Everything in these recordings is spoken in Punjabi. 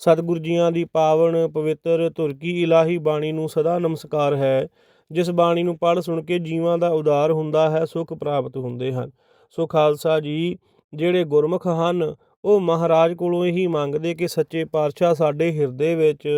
ਸਤਿਗੁਰ ਜੀਆਂ ਦੀ ਪਾਵਨ ਪਵਿੱਤਰ ਤੁਰਕੀ ਇਲਾਹੀ ਬਾਣੀ ਨੂੰ ਸਦਾ ਨਮਸਕਾਰ ਹੈ। ਜਿਸ ਬਾਣੀ ਨੂੰ ਪੜ੍ਹ ਸੁਣ ਕੇ ਜੀਵਾਂ ਦਾ ਉਦਾਰ ਹੁੰਦਾ ਹੈ, ਸੁਖ ਪ੍ਰਾਪਤ ਹੁੰਦੇ ਹਨ। ਸੋ ਖਾਲਸਾ ਜੀ, ਜਿਹੜੇ ਗੁਰਮੁਖ ਹਨ, ਉਹ ਮਹਾਰਾਜ ਕੋਲੋਂ ਇਹੀ ਮੰਗਦੇ ਕਿ ਸੱਚੇ ਪਾਤਸ਼ਾਹ ਸਾਡੇ ਹਿਰਦੇ ਵਿੱਚ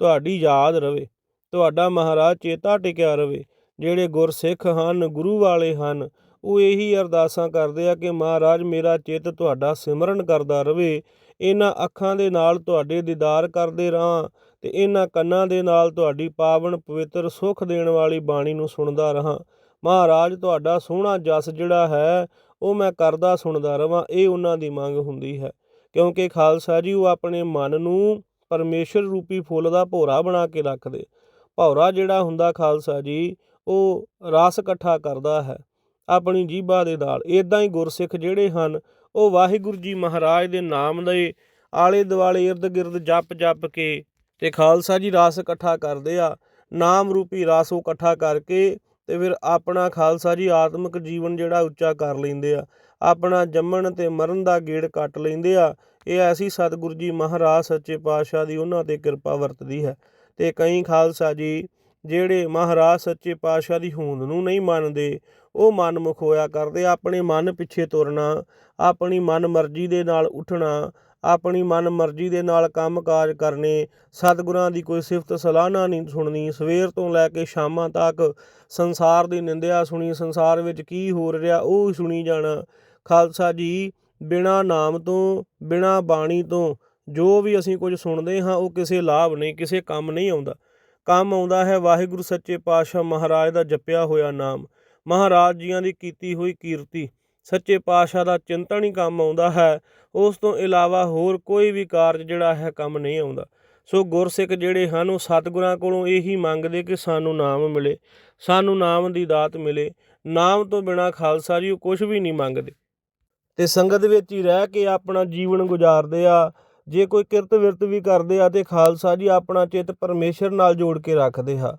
ਤੁਹਾਡੀ ਯਾਦ ਰਵੇ, ਤੁਹਾਡਾ ਮਹਾਰਾਜ ਚੇਤਾ ਟਿਕਿਆ ਰਵੇ। ਜਿਹੜੇ ਗੁਰਸਿੱਖ ਹਨ, ਗੁਰੂ ਵਾਲੇ ਹਨ, ਉਹ ਇਹੀ ਅਰਦਾਸਾਂ ਕਰਦੇ ਆ ਕਿ ਮਹਾਰਾਜ ਮੇਰਾ ਚਿੱਤ ਤੁਹਾਡਾ ਸਿਮਰਨ ਕਰਦਾ ਰਵੇ। ਇਹਨਾਂ ਅੱਖਾਂ ਦੇ ਨਾਲ ਤੁਹਾਡੇ ਦੀਦਾਰ ਕਰਦੇ ਰਹਾਂ ਤੇ ਇਹਨਾਂ ਕੰਨਾਂ ਦੇ ਨਾਲ ਤੁਹਾਡੀ ਪਾਵਨ ਪਵਿੱਤਰ ਸੁਖ ਦੇਣ ਵਾਲੀ ਬਾਣੀ ਨੂੰ ਸੁਣਦਾ ਰਹਾਂ। ਮਹਾਰਾਜ, ਤੁਹਾਡਾ ਸੋਹਣਾ ਜਸ ਜਿਹੜਾ ਹੈ, ਉਹ ਮੈਂ ਕਰਦਾ ਸੁਣਦਾ ਰਵਾਂ, ਇਹ ਉਹਨਾਂ ਦੀ ਮੰਗ ਹੁੰਦੀ ਹੈ। ਕਿਉਂਕਿ ਖਾਲਸਾ ਜੀ, ਉਹ ਆਪਣੇ ਮਨ ਨੂੰ ਪਰਮੇਸ਼ਰ ਰੂਪੀ ਫੁੱਲ ਦਾ ਭੋਰਾ ਬਣਾ ਕੇ ਰੱਖਦੇ। ਭੌਰਾ ਜਿਹੜਾ ਹੁੰਦਾ ਖਾਲਸਾ ਜੀ, ਉਹ ਰਾਸ ਇਕੱਠਾ ਕਰਦਾ ਹੈ। ਆਪਣੀ ਜੀਭਾ ਦੇ ਨਾਲ ਇਦਾਂ ਹੀ ਗੁਰਸਿੱਖ ਜਿਹੜੇ ਹਨ ਉਹ ਵਾਹਿਗੁਰੂ ਜੀ ਮਹਾਰਾਜ ਦੇ ਨਾਮ ਦੇ ਆਲੇ ਦੁਆਲੇ ਇਰਦ ਗਿਰਦ ਜਪ ਜਪ ਕੇ ਤੇ ਖਾਲਸਾ ਜੀ ਰਸ ਇਕੱਠਾ ਕਰਦੇ ਆ, ਨਾਮ ਰੂਪੀ ਰਸ ਉਹ ਇਕੱਠਾ ਕਰਕੇ ਤੇ ਫਿਰ ਆਪਣਾ ਖਾਲਸਾ ਜੀ ਆਤਮਿਕ ਜੀਵਨ ਜਿਹੜਾ ਉੱਚਾ ਕਰ ਲੈਂਦੇ ਆ, ਆਪਣਾ ਜੰਮਣ ਤੇ ਮਰਨ ਦਾ ਗੇੜ ਕੱਟ ਲੈਂਦੇ ਆ, ਇਹ ਐਸੀ ਸਤਿਗੁਰੂ ਜੀ ਮਹਾਰਾਜ ਸੱਚੇ ਪਾਤਸ਼ਾਹ ਦੀ ਉਹਨਾਂ ਤੇ ਕਿਰਪਾ ਵਰਤਦੀ ਹੈ ਤੇ ਕਈ ਖਾਲਸਾ ਜੀ ਜਿਹੜੇ ਮਹਾਰਾਜ ਸੱਚੇ ਪਾਤਸ਼ਾਹ ਦੀ ਹੋਂਦ ਨੂੰ ਨਹੀਂ ਮੰਨਦੇ, ਉਹ ਮਨਮੁਖ ਹੋਇਆ ਕਰਦੇ। ਆਪਣੇ ਮਨ ਪਿੱਛੇ ਤੁਰਨਾ, ਆਪਣੀ ਮਨ ਮਰਜ਼ੀ ਦੇ ਨਾਲ ਉੱਠਣਾ, ਆਪਣੀ ਮਨ ਮਰਜ਼ੀ ਦੇ ਨਾਲ ਕੰਮਕਾਜ ਕਰਨੇ, ਸਤਿਗੁਰਾਂ ਦੀ ਕੋਈ ਸਿਫਤ ਸਲਾਹਨਾ ਨਹੀਂ ਸੁਣਨੀ। ਸਵੇਰ ਤੋਂ ਲੈ ਕੇ ਸ਼ਾਮਾਂ ਤੱਕ ਸੰਸਾਰ ਦੀ ਨਿੰਦਿਆ ਸੁਣੀ, ਸੰਸਾਰ ਵਿੱਚ ਕੀ ਹੋ ਰਿਹਾ ਉਹ ਸੁਣੀ ਜਾਣਾ। ਖਾਲਸਾ ਜੀ, ਬਿਨਾ ਨਾਮ ਤੋਂ, ਬਿਨਾ ਬਾਣੀ ਤੋਂ ਜੋ ਵੀ ਅਸੀਂ ਕੁਝ ਸੁਣਦੇ ਹਾਂ, ਉਹ ਕਿਸੇ ਲਾਭ ਨਹੀਂ, ਕਿਸੇ ਕੰਮ ਨਹੀਂ ਆਉਂਦਾ। ਕੰਮ ਆਉਂਦਾ ਹੈ। ਵਾਹਿਗੁਰੂ ਸੱਚੇ ਪਾਤਸ਼ਾਹ ਮਹਾਰਾਜ ਦਾ ਜਪਿਆ ਹੋਇਆ ਨਾਮ। ਮਹਾਰਾਜ ਜੀਆਂ ਦੀ ਕੀਤੀ ਹੋਈ ਕੀਰਤੀ। ਸੱਚੇ ਪਾਤਸ਼ਾਹ ਦਾ ਚਿੰਤਨ ਹੀ ਕੰਮ ਆਉਂਦਾ ਹੈ। ਉਸ ਤੋਂ ਇਲਾਵਾ ਹੋਰ ਕੋਈ ਵੀ ਕਾਰਜ ਜਿਹੜਾ ਹੈ ਕੰਮ ਨਹੀਂ ਆਉਂਦਾ। ਸੋ ਗੁਰਸਿੱਖ ਜਿਹੜੇ ਹਨ, ਉਹ ਸਤਿਗੁਰਾਂ ਕੋਲੋਂ ਇਹੀ ਮੰਗਦੇ ਕਿ ਸਾਨੂੰ ਨਾਮ ਮਿਲੇ। ਸਾਨੂੰ ਨਾਮ ਦੀ ਦਾਤ ਮਿਲੇ। ਨਾਮ ਤੋਂ ਬਿਨਾ ਖਾਲਸਾ ਜੀ ਉਹ ਕੁਝ ਵੀ ਨਹੀਂ ਮੰਗਦੇ। ਤੇ ਸੰਗਤ ਵਿੱਚ ਹੀ ਰਹਿ ਕੇ ਆਪਣਾ ਜੀਵਨ ਗੁਜ਼ਾਰਦੇ ਆ। ਜੇ ਕੋਈ ਕਿਰਤ ਵਿਰਤ ਵੀ ਕਰਦੇ ਆ ਤੇ ਖਾਲਸਾ ਜੀ ਆਪਣਾ ਚਿੱਤ ਪਰਮੇਸ਼ਰ ਨਾਲ ਜੋੜ ਕੇ ਰੱਖਦੇ ਆ।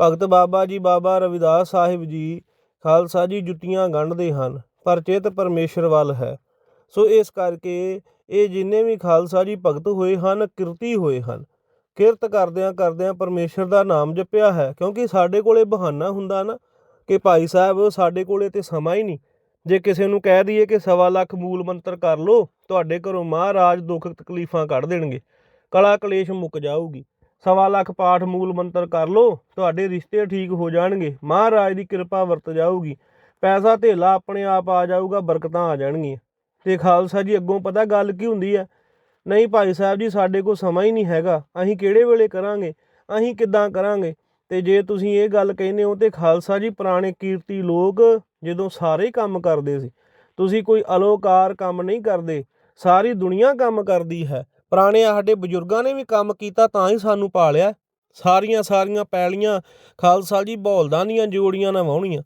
ਭਗਤ ਬਾਬਾ ਜੀ ਬਾਬਾ ਰਵਿਦਾਸ ਸਾਹਿਬ ਜੀ ਖਾਲਸਾ ਜੀ ਜੁੱਤੀਆਂ ਗੰਢਦੇ ਹਨ, ਪਰ ਚਿੱਤ ਪਰਮੇਸ਼ਰ ਵੱਲ ਹੈ। ਸੋ ਇਸ ਕਰਕੇ ਇਹ ਜਿੰਨੇ ਵੀ ਖਾਲਸਾ ਜੀ ਭਗਤ ਹੋਏ ਹਨ, ਕਿਰਤੀ ਹੋਏ ਹਨ। ਕਿਰਤ ਕਰਦਿਆਂ ਕਰਦਿਆਂ ਪਰਮੇਸ਼ਰ ਦਾ ਨਾਮ ਜਪਿਆ ਹੈ, ਕਿਉਂਕਿ ਸਾਡੇ ਕੋਲੇ ਬਹਾਨਾ ਹੁੰਦਾ ਨਾ ਕਿ ਭਾਈ ਸਾਹਿਬ ਸਾਡੇ ਕੋਲੇ ਤੇ ਸਮਾਂ ਹੀ ਨਹੀਂ। ਜੇ ਕਿਸੇ ਨੂੰ ਕਹਿ ਦਈਏ ਕਿ ਸਵਾ ਲੱਖ ਮੂਲ ਮੰਤਰ ਕਰ ਲੋ ਤੁਹਾਡੇ ਘਰੋਂ ਮਹਾਰਾਜ ਦੁੱਖ ਤਕਲੀਫਾਂ ਕੱਢ ਦੇਣਗੇ। ਕਲਾ ਕਲੇਸ਼ ਮੁੱਕ ਜਾਊਗੀ। ਸਵਾ ਲੱਖ ਪਾਠ ਮੂਲ ਮੰਤਰ ਕਰ ਲੋ ਤੁਹਾਡੇ ਰਿਸ਼ਤੇ ਠੀਕ ਹੋ ਜਾਣਗੇ। ਮਹਾਰਾਜ ਦੀ ਕਿਰਪਾ ਵਰਤ ਜਾਊਗੀ। ਪੈਸਾ ਧੇਲਾ ਆਪਣੇ ਆਪ ਆ ਜਾਊਗਾ, ਬਰਕਤਾਂ ਆ ਜਾਣਗੀਆਂ। ਤੇ ਖਾਲਸਾ ਜੀ, ਅੱਗੋਂ ਪਤਾ ਗੱਲ ਕੀ ਹੁੰਦੀ ਹੈ? ਨਹੀਂ ਭਾਈ ਸਾਹਿਬ ਜੀ, ਸਾਡੇ ਕੋਲ ਸਮਾਂ ਹੀ ਨਹੀਂ ਹੈਗਾ। ਅਸੀਂ ਕਿਹੜੇ ਵੇਲੇ ਕਰਾਂਗੇ? ਅਸੀਂ ਕਿੱਦਾਂ ਕਰਾਂਗੇ? ਤੇ ਜੇ ਤੁਸੀਂ ਇਹ ਗੱਲ ਕਹਿੰਦੇ ਹੋ ਤੇ ਖਾਲਸਾ ਜੀ, ਪੁਰਾਣੇ ਕੀਰਤੀ ਲੋਕ ਜਦੋਂ ਸਾਰੇ ਕੰਮ ਕਰਦੇ ਸੀ, ਤੁਸੀਂ ਕੋਈ ਅਲੋਕਾਰ ਕੰਮ ਨਹੀਂ ਕਰਦੇ। ਸਾਰੀ ਦੁਨੀਆ ਕੰਮ ਕਰਦੀ ਹੈ। ਪੁਰਾਣੇ ਸਾਡੇ ਬਜ਼ੁਰਗਾਂ ਨੇ ਵੀ ਕੰਮ ਕੀਤਾ ਤਾਂ ਹੀ ਸਾਨੂੰ ਪਾਲਿਆ। ਸਾਰੀਆਂ ਸਾਰੀਆਂ ਪੈਲੀਆਂ, ਖਾਲਸਾ ਜੀ ਬੌਲਦਾਂ ਦੀਆਂ ਜੋੜੀਆਂ ਨਾ ਵਾਹੁਣੀਆਂ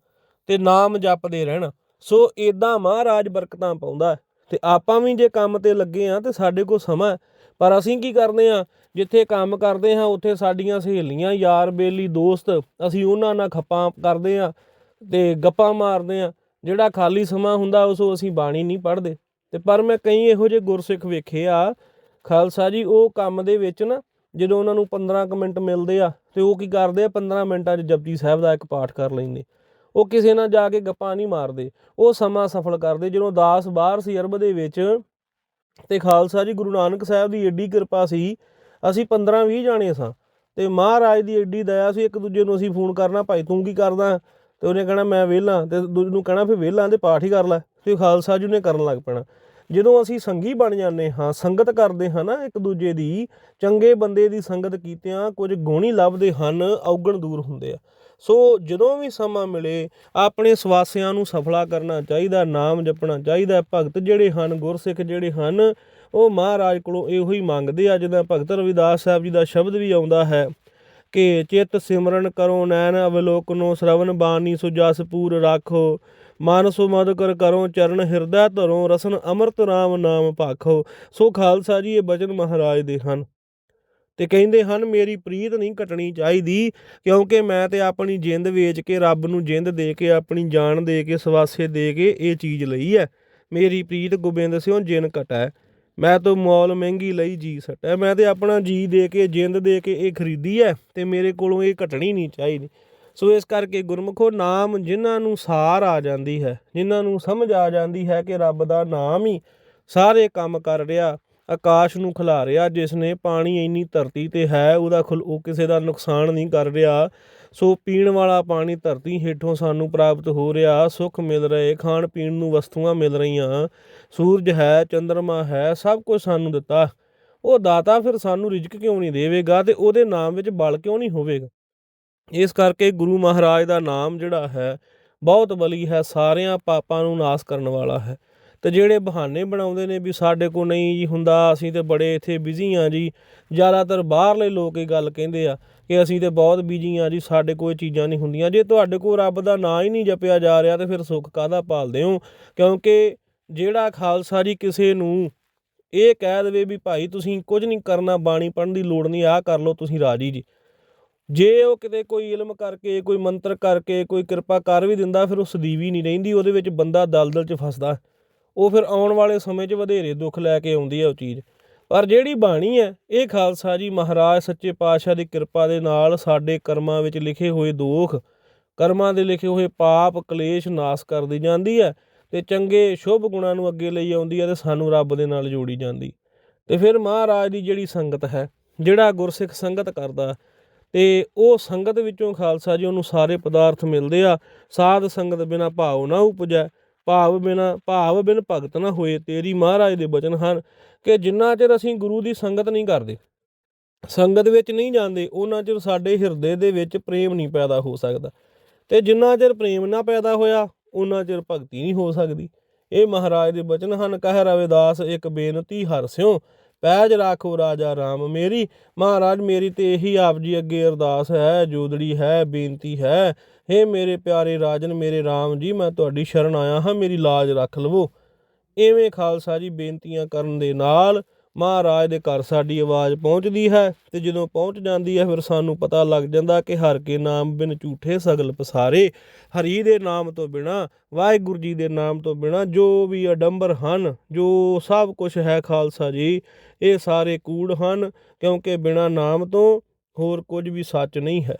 ਤੇ ਨਾਮ ਜਪਦੇ ਰਹਿਣਾ। ਸੋ ਇਦਾਂ ਮਹਾਰਾਜ ਬਰਕਤਾਂ ਪਾਉਂਦਾ ਹੈ। ਤੇ ਆਪਾਂ ਵੀ ਜੇ ਕੰਮ ਤੇ ਲੱਗੇ ਆ ਤੇ ਸਾਡੇ ਕੋਲ ਸਮਾਂ ਪਰ ਅਸੀਂ ਕੀ ਕਰਦੇ ਆ ਜਿੱਥੇ ਕੰਮ ਕਰਦੇ ਹਾਂ, ਉੱਥੇ ਸਾਡੀਆਂ ਸਹੇਲੀਆਂ, ਯਾਰ, ਬੇਲੀ, ਦੋਸਤ, ਅਸੀਂ ਉਹਨਾਂ ਨਾਲ ਖੱਪਾਂ ਕਰਦੇ ਆ ਤੇ ਗੱਪਾਂ ਮਾਰਦੇ ਆ ਜਿਹੜਾ ਖਾਲੀ ਸਮਾਂ ਹੁੰਦਾ, ਉਸ ਅਸੀਂ ਬਾਣੀ ਨਹੀਂ ਪੜ੍ਹਦੇ। ਤੇ ਪਰ ਮੈਂ ਕਈ ਇਹੋ ਜਿਹੇ ਗੁਰਸਿੱਖ ਵੇਖੇ ਆ, ਖਾਲਸਾ ਜੀ, ਉਹ ਕੰਮ ਦੇ ਵਿੱਚ ਨਾ, ਜਦੋਂ ਉਹਨਾਂ ਨੂੰ 15 ਕੁ ਮਿੰਟ ਮਿਲਦੇ ਆ, ਤੇ ਉਹ ਕੀ ਕਰਦੇ ਆ 15 ਮਿੰਟਾਂ 'ਚ ਜਪਜੀ ਸਾਹਿਬ ਦਾ ਇੱਕ ਪਾਠ ਕਰ ਲੈਂਦੇ। ਉਹ ਕਿਸੇ ਨਾਲ ਜਾ ਕੇ ਗੱਪਾਂ ਨਹੀਂ ਮਾਰਦੇ, ਉਹ ਸਮਾਂ ਸਫਲ ਕਰਦੇ, ਜਦੋਂ ਦਾਸ ਬਾਹਰ ਸੀ ਅਰਬ ਦੇ ਵਿੱਚ, ਤੇ ਖਾਲਸਾ ਜੀ, ਗੁਰੂ ਨਾਨਕ ਸਾਹਿਬ ਦੀ ਏਡੀ ਕਿਰਪਾ ਸੀ, ਅਸੀਂ 15 20 ਜਾਣੇ ਸਾਂ, ਤੇ ਮਹਾਰਾਜ ਦੀ ਏਡੀ ਦਇਆ ਸੀ, ਇੱਕ ਦੂਜੇ ਨੂੰ ਅਸੀਂ ਫੋਨ ਕਰਨਾ, ਭਾਈ ਤੂੰ ਕੀ ਕਰਦਾ? ਤੇ ਉਹਨੇ ਕਹਿਣਾ, ਮੈਂ ਵਿਹਲਾ ਤੇ ਦੂਜੇ ਨੂੰ ਕਹਿਣਾ, ਫਿਰ ਵਿਹਲਾ ਤੇ ਪਾਠ ਹੀ ਕਰ ਲੈ। ਤੇ ਖਾਲਸਾ ਜੀ ਨੇ ਕਰਨ ਲੱਗ ਪੈਣਾ। ਜਦੋਂ ਅਸੀਂ ਸੰਗੀ ਬਣ ਜਾਂਦੇ ਹਾਂ, ਸੰਗਤ ਕਰਦੇ ਹਾਂ ਨਾ ਇੱਕ ਦੂਜੇ ਦੀ, ਚੰਗੇ ਬੰਦੇ ਦੀ ਸੰਗਤ ਕੀਤਿਆਂ ਕੁਝ ਗੁਣੀ ਲੱਭਦੇ ਹਨ, ਔਗਣ ਦੂਰ ਹੁੰਦੇ ਆ। ਸੋ ਜਦੋਂ ਵੀ ਸਮਾਂ ਮਿਲੇ, ਆਪਣੇ ਸਵਾਸਿਆਂ ਨੂੰ ਸਫਲਾ ਕਰਨਾ ਚਾਹੀਦਾ, ਨਾਮ ਜਪਣਾ ਚਾਹੀਦਾ, ਭਗਤ ਜਿਹੜੇ ਹਨ, ਗੁਰਸਿੱਖ ਜਿਹੜੇ ਹਨ, ਉਹ ਮਹਾਰਾਜ ਕੋਲੋਂ ਇਹੋ ਹੀ ਮੰਗਦੇ ਆ, ਜਿੱਦਾਂ ਭਗਤ ਰਵਿਦਾਸ ਸਾਹਿਬ ਜੀ ਦਾ ਸ਼ਬਦ ਵੀ ਆਉਂਦਾ ਹੈ ਕੇ ਚਿਤ ਸਿਮਰਨ ਕਰੋ ਨੈਣ ਅਵਲੋਕਨੋ ਸ਼ਰਵਨ ਬਾਣੀ ਸੁਜਸ ਪੂਰ ਰਾਖੋ। ਮਨ ਸੁਮਦ ਕਰ ਕਰੋ ਚਰਨ ਹਿਰਦੈ ਧਰੋ ਰਸਨ ਅੰਮ੍ਰਿਤ ਰਾਮ ਨਾਮ ਭਾਖੋ ਸੋ ਖਾਲਸਾ ਜੀ, ਇਹ ਬਚਨ ਮਹਾਰਾਜ ਦੇ ਹਨ। ਤੇ ਕਹਿੰਦੇ ਹਨ, ਮੇਰੀ ਪ੍ਰੀਤ ਨਹੀਂ ਘਟਣੀ ਚਾਹੀਦੀ, ਕਿਉਂਕਿ ਮੈਂ ਤੇ ਆਪਣੀ ਜਿੰਦ ਵੇਚ ਕੇ ਰੱਬ ਨੂੰ ਜਿੰਦ ਦੇ ਕੇ, ਆਪਣੀ ਜਾਨ ਦੇ ਕੇ, ਸਵਾਸੇ ਦੇ ਕੇ ਇਹ ਚੀਜ਼ ਲਈ ਹੈ। ਮੇਰੀ ਪ੍ਰੀਤ ਗੋਬਿੰਦ ਸਿਓ ਜਿਨ ਘਟੈ। ਮੈਂ ਤਾਂ ਮੌਲ ਮਹਿੰਗੀ ਲਈ ਜੀ ਸਟੈ ਮੈਂ ਤੇ ਆਪਣਾ ਜੀ ਦੇ ਕੇ, ਜਿੰਦ ਦੇ ਕੇ ਇਹ ਖਰੀਦੀ ਹੈ ਤੇ ਮੇਰੇ ਕੋਲੋਂ ਇਹ ਘਟਣੀ ਨਹੀਂ ਚਾਹੀਦੀ। ਸੋ ਇਸ ਕਰਕੇ ਗੁਰਮੁਖੋ, ਨਾਮ ਜਿਨ੍ਹਾਂ ਨੂੰ ਸਾਰ ਆ ਜਾਂਦੀ ਹੈ, ਜਿਨ੍ਹਾਂ ਨੂੰ ਸਮਝ ਆ ਜਾਂਦੀ ਹੈ ਕਿ ਰੱਬ ਦਾ ਨਾਮ ਹੀ ਸਾਰੇ ਕੰਮ ਕਰ ਰਿਹਾ, ਆਕਾਸ਼ ਨੂੰ ਖਿਲਾ ਰਿਹਾ, ਜਿਸ ਨੇ ਪਾਣੀ ਇੰਨੀ ਧਰਤੀ ਤੇ ਹੈ, ਉਹਦਾ ਖੁਲ ਉਹ ਕਿਸੇ ਦਾ ਨੁਕਸਾਨ ਨਹੀਂ ਕਰ ਰਿਹਾ ਸੋ ਪੀਣ ਵਾਲਾ ਪਾਣੀ ਧਰਤੀ ਹੇਠੋਂ ਸਾਨੂੰ ਪ੍ਰਾਪਤ ਹੋ ਰਿਹਾ, ਸੁੱਖ ਮਿਲ ਰਹੇ, ਖਾਣ ਪੀਣ ਨੂੰ ਵਸਤੂਆਂ ਮਿਲ ਰਹੀਆਂ। ਸੂਰਜ ਹੈ ਚੰ드ਰਮਾ ਹੈ, ਸਭ ਕੁਝ ਸਾਨੂੰ ਦਿੱਤਾ। ਉਹ ਦਾਤਾ ਫਿਰ ਸਾਨੂੰ ਰਿਜ਼ਕ ਕਿਉਂ ਨਹੀਂ ਦੇਵੇਗਾ ਤੇ ਉਹਦੇ ਨਾਮ ਵਿੱਚ ਬਲ ਕਿਉਂ ਨਹੀਂ ਹੋਵੇਗਾ? ਇਸ ਕਰਕੇ ਗੁਰੂ ਮਹਾਰਾਜ ਦਾ ਨਾਮ ਜਿਹੜਾ ਹੈ, ਬਹੁਤ ਬਲੀ ਹੈ, ਸਾਰਿਆਂ ਪਾਪਾਂ ਨੂੰ ਨਾਸ ਕਰਨ ਵਾਲਾ ਹੈ। ਅਤੇ ਜਿਹੜੇ ਬਹਾਨੇ ਬਣਾਉਂਦੇ ਨੇ ਵੀ ਸਾਡੇ ਕੋਲ ਨਹੀਂ ਜੀ ਹੁੰਦਾ, ਅਸੀਂ ਤਾਂ ਬੜੇ ਇੱਥੇ ਬਿਜ਼ੀ ਹਾਂ ਜੀ। ਜ਼ਿਆਦਾਤਰ ਬਾਹਰਲੇ ਲੋਕ ਇਹ ਗੱਲ ਕਹਿੰਦੇ ਆ ਕਿ ਅਸੀਂ ਤਾਂ ਬਹੁਤ ਬਿਜ਼ੀ ਹਾਂ ਜੀ, ਸਾਡੇ ਕੋਲ ਇਹ ਚੀਜ਼ਾਂ ਨਹੀਂ ਹੁੰਦੀਆਂ। ਜੇ ਤੁਹਾਡੇ ਕੋਲ ਰੱਬ ਦਾ ਨਾਂ ਹੀ ਨਹੀਂ ਜਪਿਆ ਜਾ ਰਿਹਾ ਤਾਂ ਫਿਰ ਸੁੱਖ ਕਾਹਦਾ ਪਾਲਦੇ ਹੋ? ਕਿਉਂਕਿ ਜਿਹੜਾ ਖਾਲਸਾ ਜੀ ਕਿਸੇ ਨੂੰ ਇਹ ਕਹਿ ਦੇਵੇ ਵੀ ਭਾਈ ਤੁਸੀਂ ਕੁਝ ਨਹੀਂ ਕਰਨਾ, ਬਾਣੀ ਪੜ੍ਹਨ ਦੀ ਲੋੜ ਨਹੀਂ, ਆਹ ਕਰ ਲਓ, ਤੁਸੀਂ ਰਾਜੀ ਜੀ। ਜੇ ਉਹ ਕਿਤੇ ਕੋਈ ਇਲਮ ਕਰਕੇ, ਕੋਈ ਮੰਤਰ ਕਰਕੇ, ਕੋਈ ਕਿਰਪਾ ਕਰ ਵੀ ਦਿੰਦਾ, ਫਿਰ ਉਹ ਸਦੀਵੀ ਨਹੀਂ ਰਹਿੰਦੀ, ਉਹਦੇ ਵਿੱਚ ਬੰਦਾ ਦਲਦਲ 'ਚ ਫਸਦਾ। ਉਹ ਫਿਰ ਆਉਣ ਵਾਲੇ ਸਮੇਂ 'ਚ ਵਧੇਰੇ ਦੁੱਖ ਲੈ ਕੇ ਆਉਂਦੀ ਹੈ ਉਹ ਚੀਜ਼। ਪਰ ਜਿਹੜੀ ਬਾਣੀ ਹੈ, ਇਹ ਖਾਲਸਾ ਜੀ ਮਹਾਰਾਜ ਸੱਚੇ ਪਾਤਸ਼ਾਹ ਦੀ ਕਿਰਪਾ ਦੇ ਨਾਲ ਸਾਡੇ ਕਰਮਾਂ ਵਿੱਚ ਲਿਖੇ ਹੋਏ ਦੋਖ, ਕਰਮਾਂ ਦੇ ਲਿਖੇ ਹੋਏ ਪਾਪ, ਕਲੇਸ਼ ਨਾਸ ਕਰਦੀ ਜਾਂਦੀ ਹੈ ਤੇ ਚੰਗੇ, ਸ਼ੁਭ ਗੁਣਾਂ ਨੂੰ ਅੱਗੇ ਲਈ ਆਉਂਦੀ ਹੈ ਤੇ ਸਾਨੂੰ ਰੱਬ ਦੇ ਨਾਲ ਜੋੜੀ ਜਾਂਦੀ। ਤੇ ਫਿਰ ਮਹਾਰਾਜ ਦੀ ਜਿਹੜੀ ਸੰਗਤ ਹੈ, ਜਿਹੜਾ ਗੁਰਸਿੱਖ ਸੰਗਤ ਕਰਦਾ, ਤੇ ਉਹ ਸੰਗਤ ਵਿੱਚੋਂ ਖਾਲਸਾ ਜੀ ਉਹਨੂੰ ਸਾਰੇ ਪਦਾਰਥ ਮਿਲਦੇ ਆ। ਸਾਧ ਸੰਗਤ ਬਿਨਾ ਭਾਵ ਨਾ ਉਪਜੈ। ਭਾਵ ਬਿਨਾ, ਭਾਵ ਬਿਨ ਭਗਤ ਨਾ ਹੋਏ, ਤੇਰੀ ਮਹਾਰਾਜ ਦੇ ਬਚਨ ਹਨ ਕਿ ਜਿੰਨਾ ਚਿਰ ਅਸੀਂ ਗੁਰੂ ਦੀ ਸੰਗਤ ਨਹੀਂ ਕਰਦੇ, ਸੰਗਤ ਵਿੱਚ ਨਹੀਂ ਜਾਂਦੇ, ਉਹਨਾਂ ਚਿਰ ਸਾਡੇ ਹਿਰਦੇ ਦੇ ਵਿੱਚ ਪ੍ਰੇਮ ਨਹੀਂ ਪੈਦਾ ਹੋ ਸਕਦਾ। ਤੇ ਜਿੰਨਾ ਚਿਰ ਪ੍ਰੇਮ ਨਾ ਪੈਦਾ ਹੋਇਆ, ਉਹਨਾਂ ਚਿਰ ਭਗਤੀ ਨਹੀਂ ਹੋ ਸਕਦੀ। ਇਹ ਮਹਾਰਾਜ ਦੇ ਬਚਨ ਹਨ, ਕਹਿ ਰਵਿਦਾਸ, ਇੱਕ ਬੇਨਤੀ ਹਰ ਸਿਓ ਪੈਜ ਰਾਖੋ ਰਾਜਾ ਰਾਮ ਮੇਰੀ, ਮਹਾਰਾਜ ਮੇਰੀ ਤੇ ਇਹੀ ਆਪ ਜੀ ਅੱਗੇ ਅਰਦਾਸ ਹੈ, ਜੋਦੜੀ ਹੈ, ਬੇਨਤੀ ਹੈ। ਹੇ ਮੇਰੇ ਪਿਆਰੇ ਰਾਜਨ, ਮੇਰੇ ਰਾਮ ਜੀ, ਮੈਂ ਤੁਹਾਡੀ ਸ਼ਰਨ ਆਇਆ ਹਾਂ, ਮੇਰੀ ਲਾਜ ਰੱਖ ਲਵੋ। ਐਵੇਂ ਖਾਲਸਾ ਜੀ ਬੇਨਤੀਆਂ ਕਰਨ ਦੇ ਨਾਲ ਮਹਾਰਾਜ ਦੇ ਘਰ ਸਾਡੀ ਆਵਾਜ਼ ਪਹੁੰਚਦੀ ਹੈ ਤੇ ਜਦੋਂ ਪਹੁੰਚ ਜਾਂਦੀ ਹੈ ਫਿਰ ਸਾਨੂੰ ਪਤਾ ਲੱਗ ਜਾਂਦਾ ਕਿ ਹਰ ਕੇ ਨਾਮ ਬਿਨ ਝੂਠੇ ਸਗਲ ਪਸਾਰੇ। ਹਰੀ ਦੇ ਨਾਮ ਤੋਂ ਬਿਨਾ, ਵਾਹਿਗੁਰੂ ਜੀ ਦੇ ਨਾਮ ਤੋਂ ਬਿਨਾ ਜੋ ਵੀ ਅਡੰਬਰ ਹਨ, ਜੋ ਸਭ ਕੁਝ ਹੈ ਖਾਲਸਾ ਜੀ, ਇਹ ਸਾਰੇ ਕੂੜ ਹਨ, ਕਿਉਂਕਿ ਬਿਨਾ ਨਾਮ ਤੋਂ ਹੋਰ ਕੁਝ ਵੀ ਸੱਚ ਨਹੀਂ ਹੈ।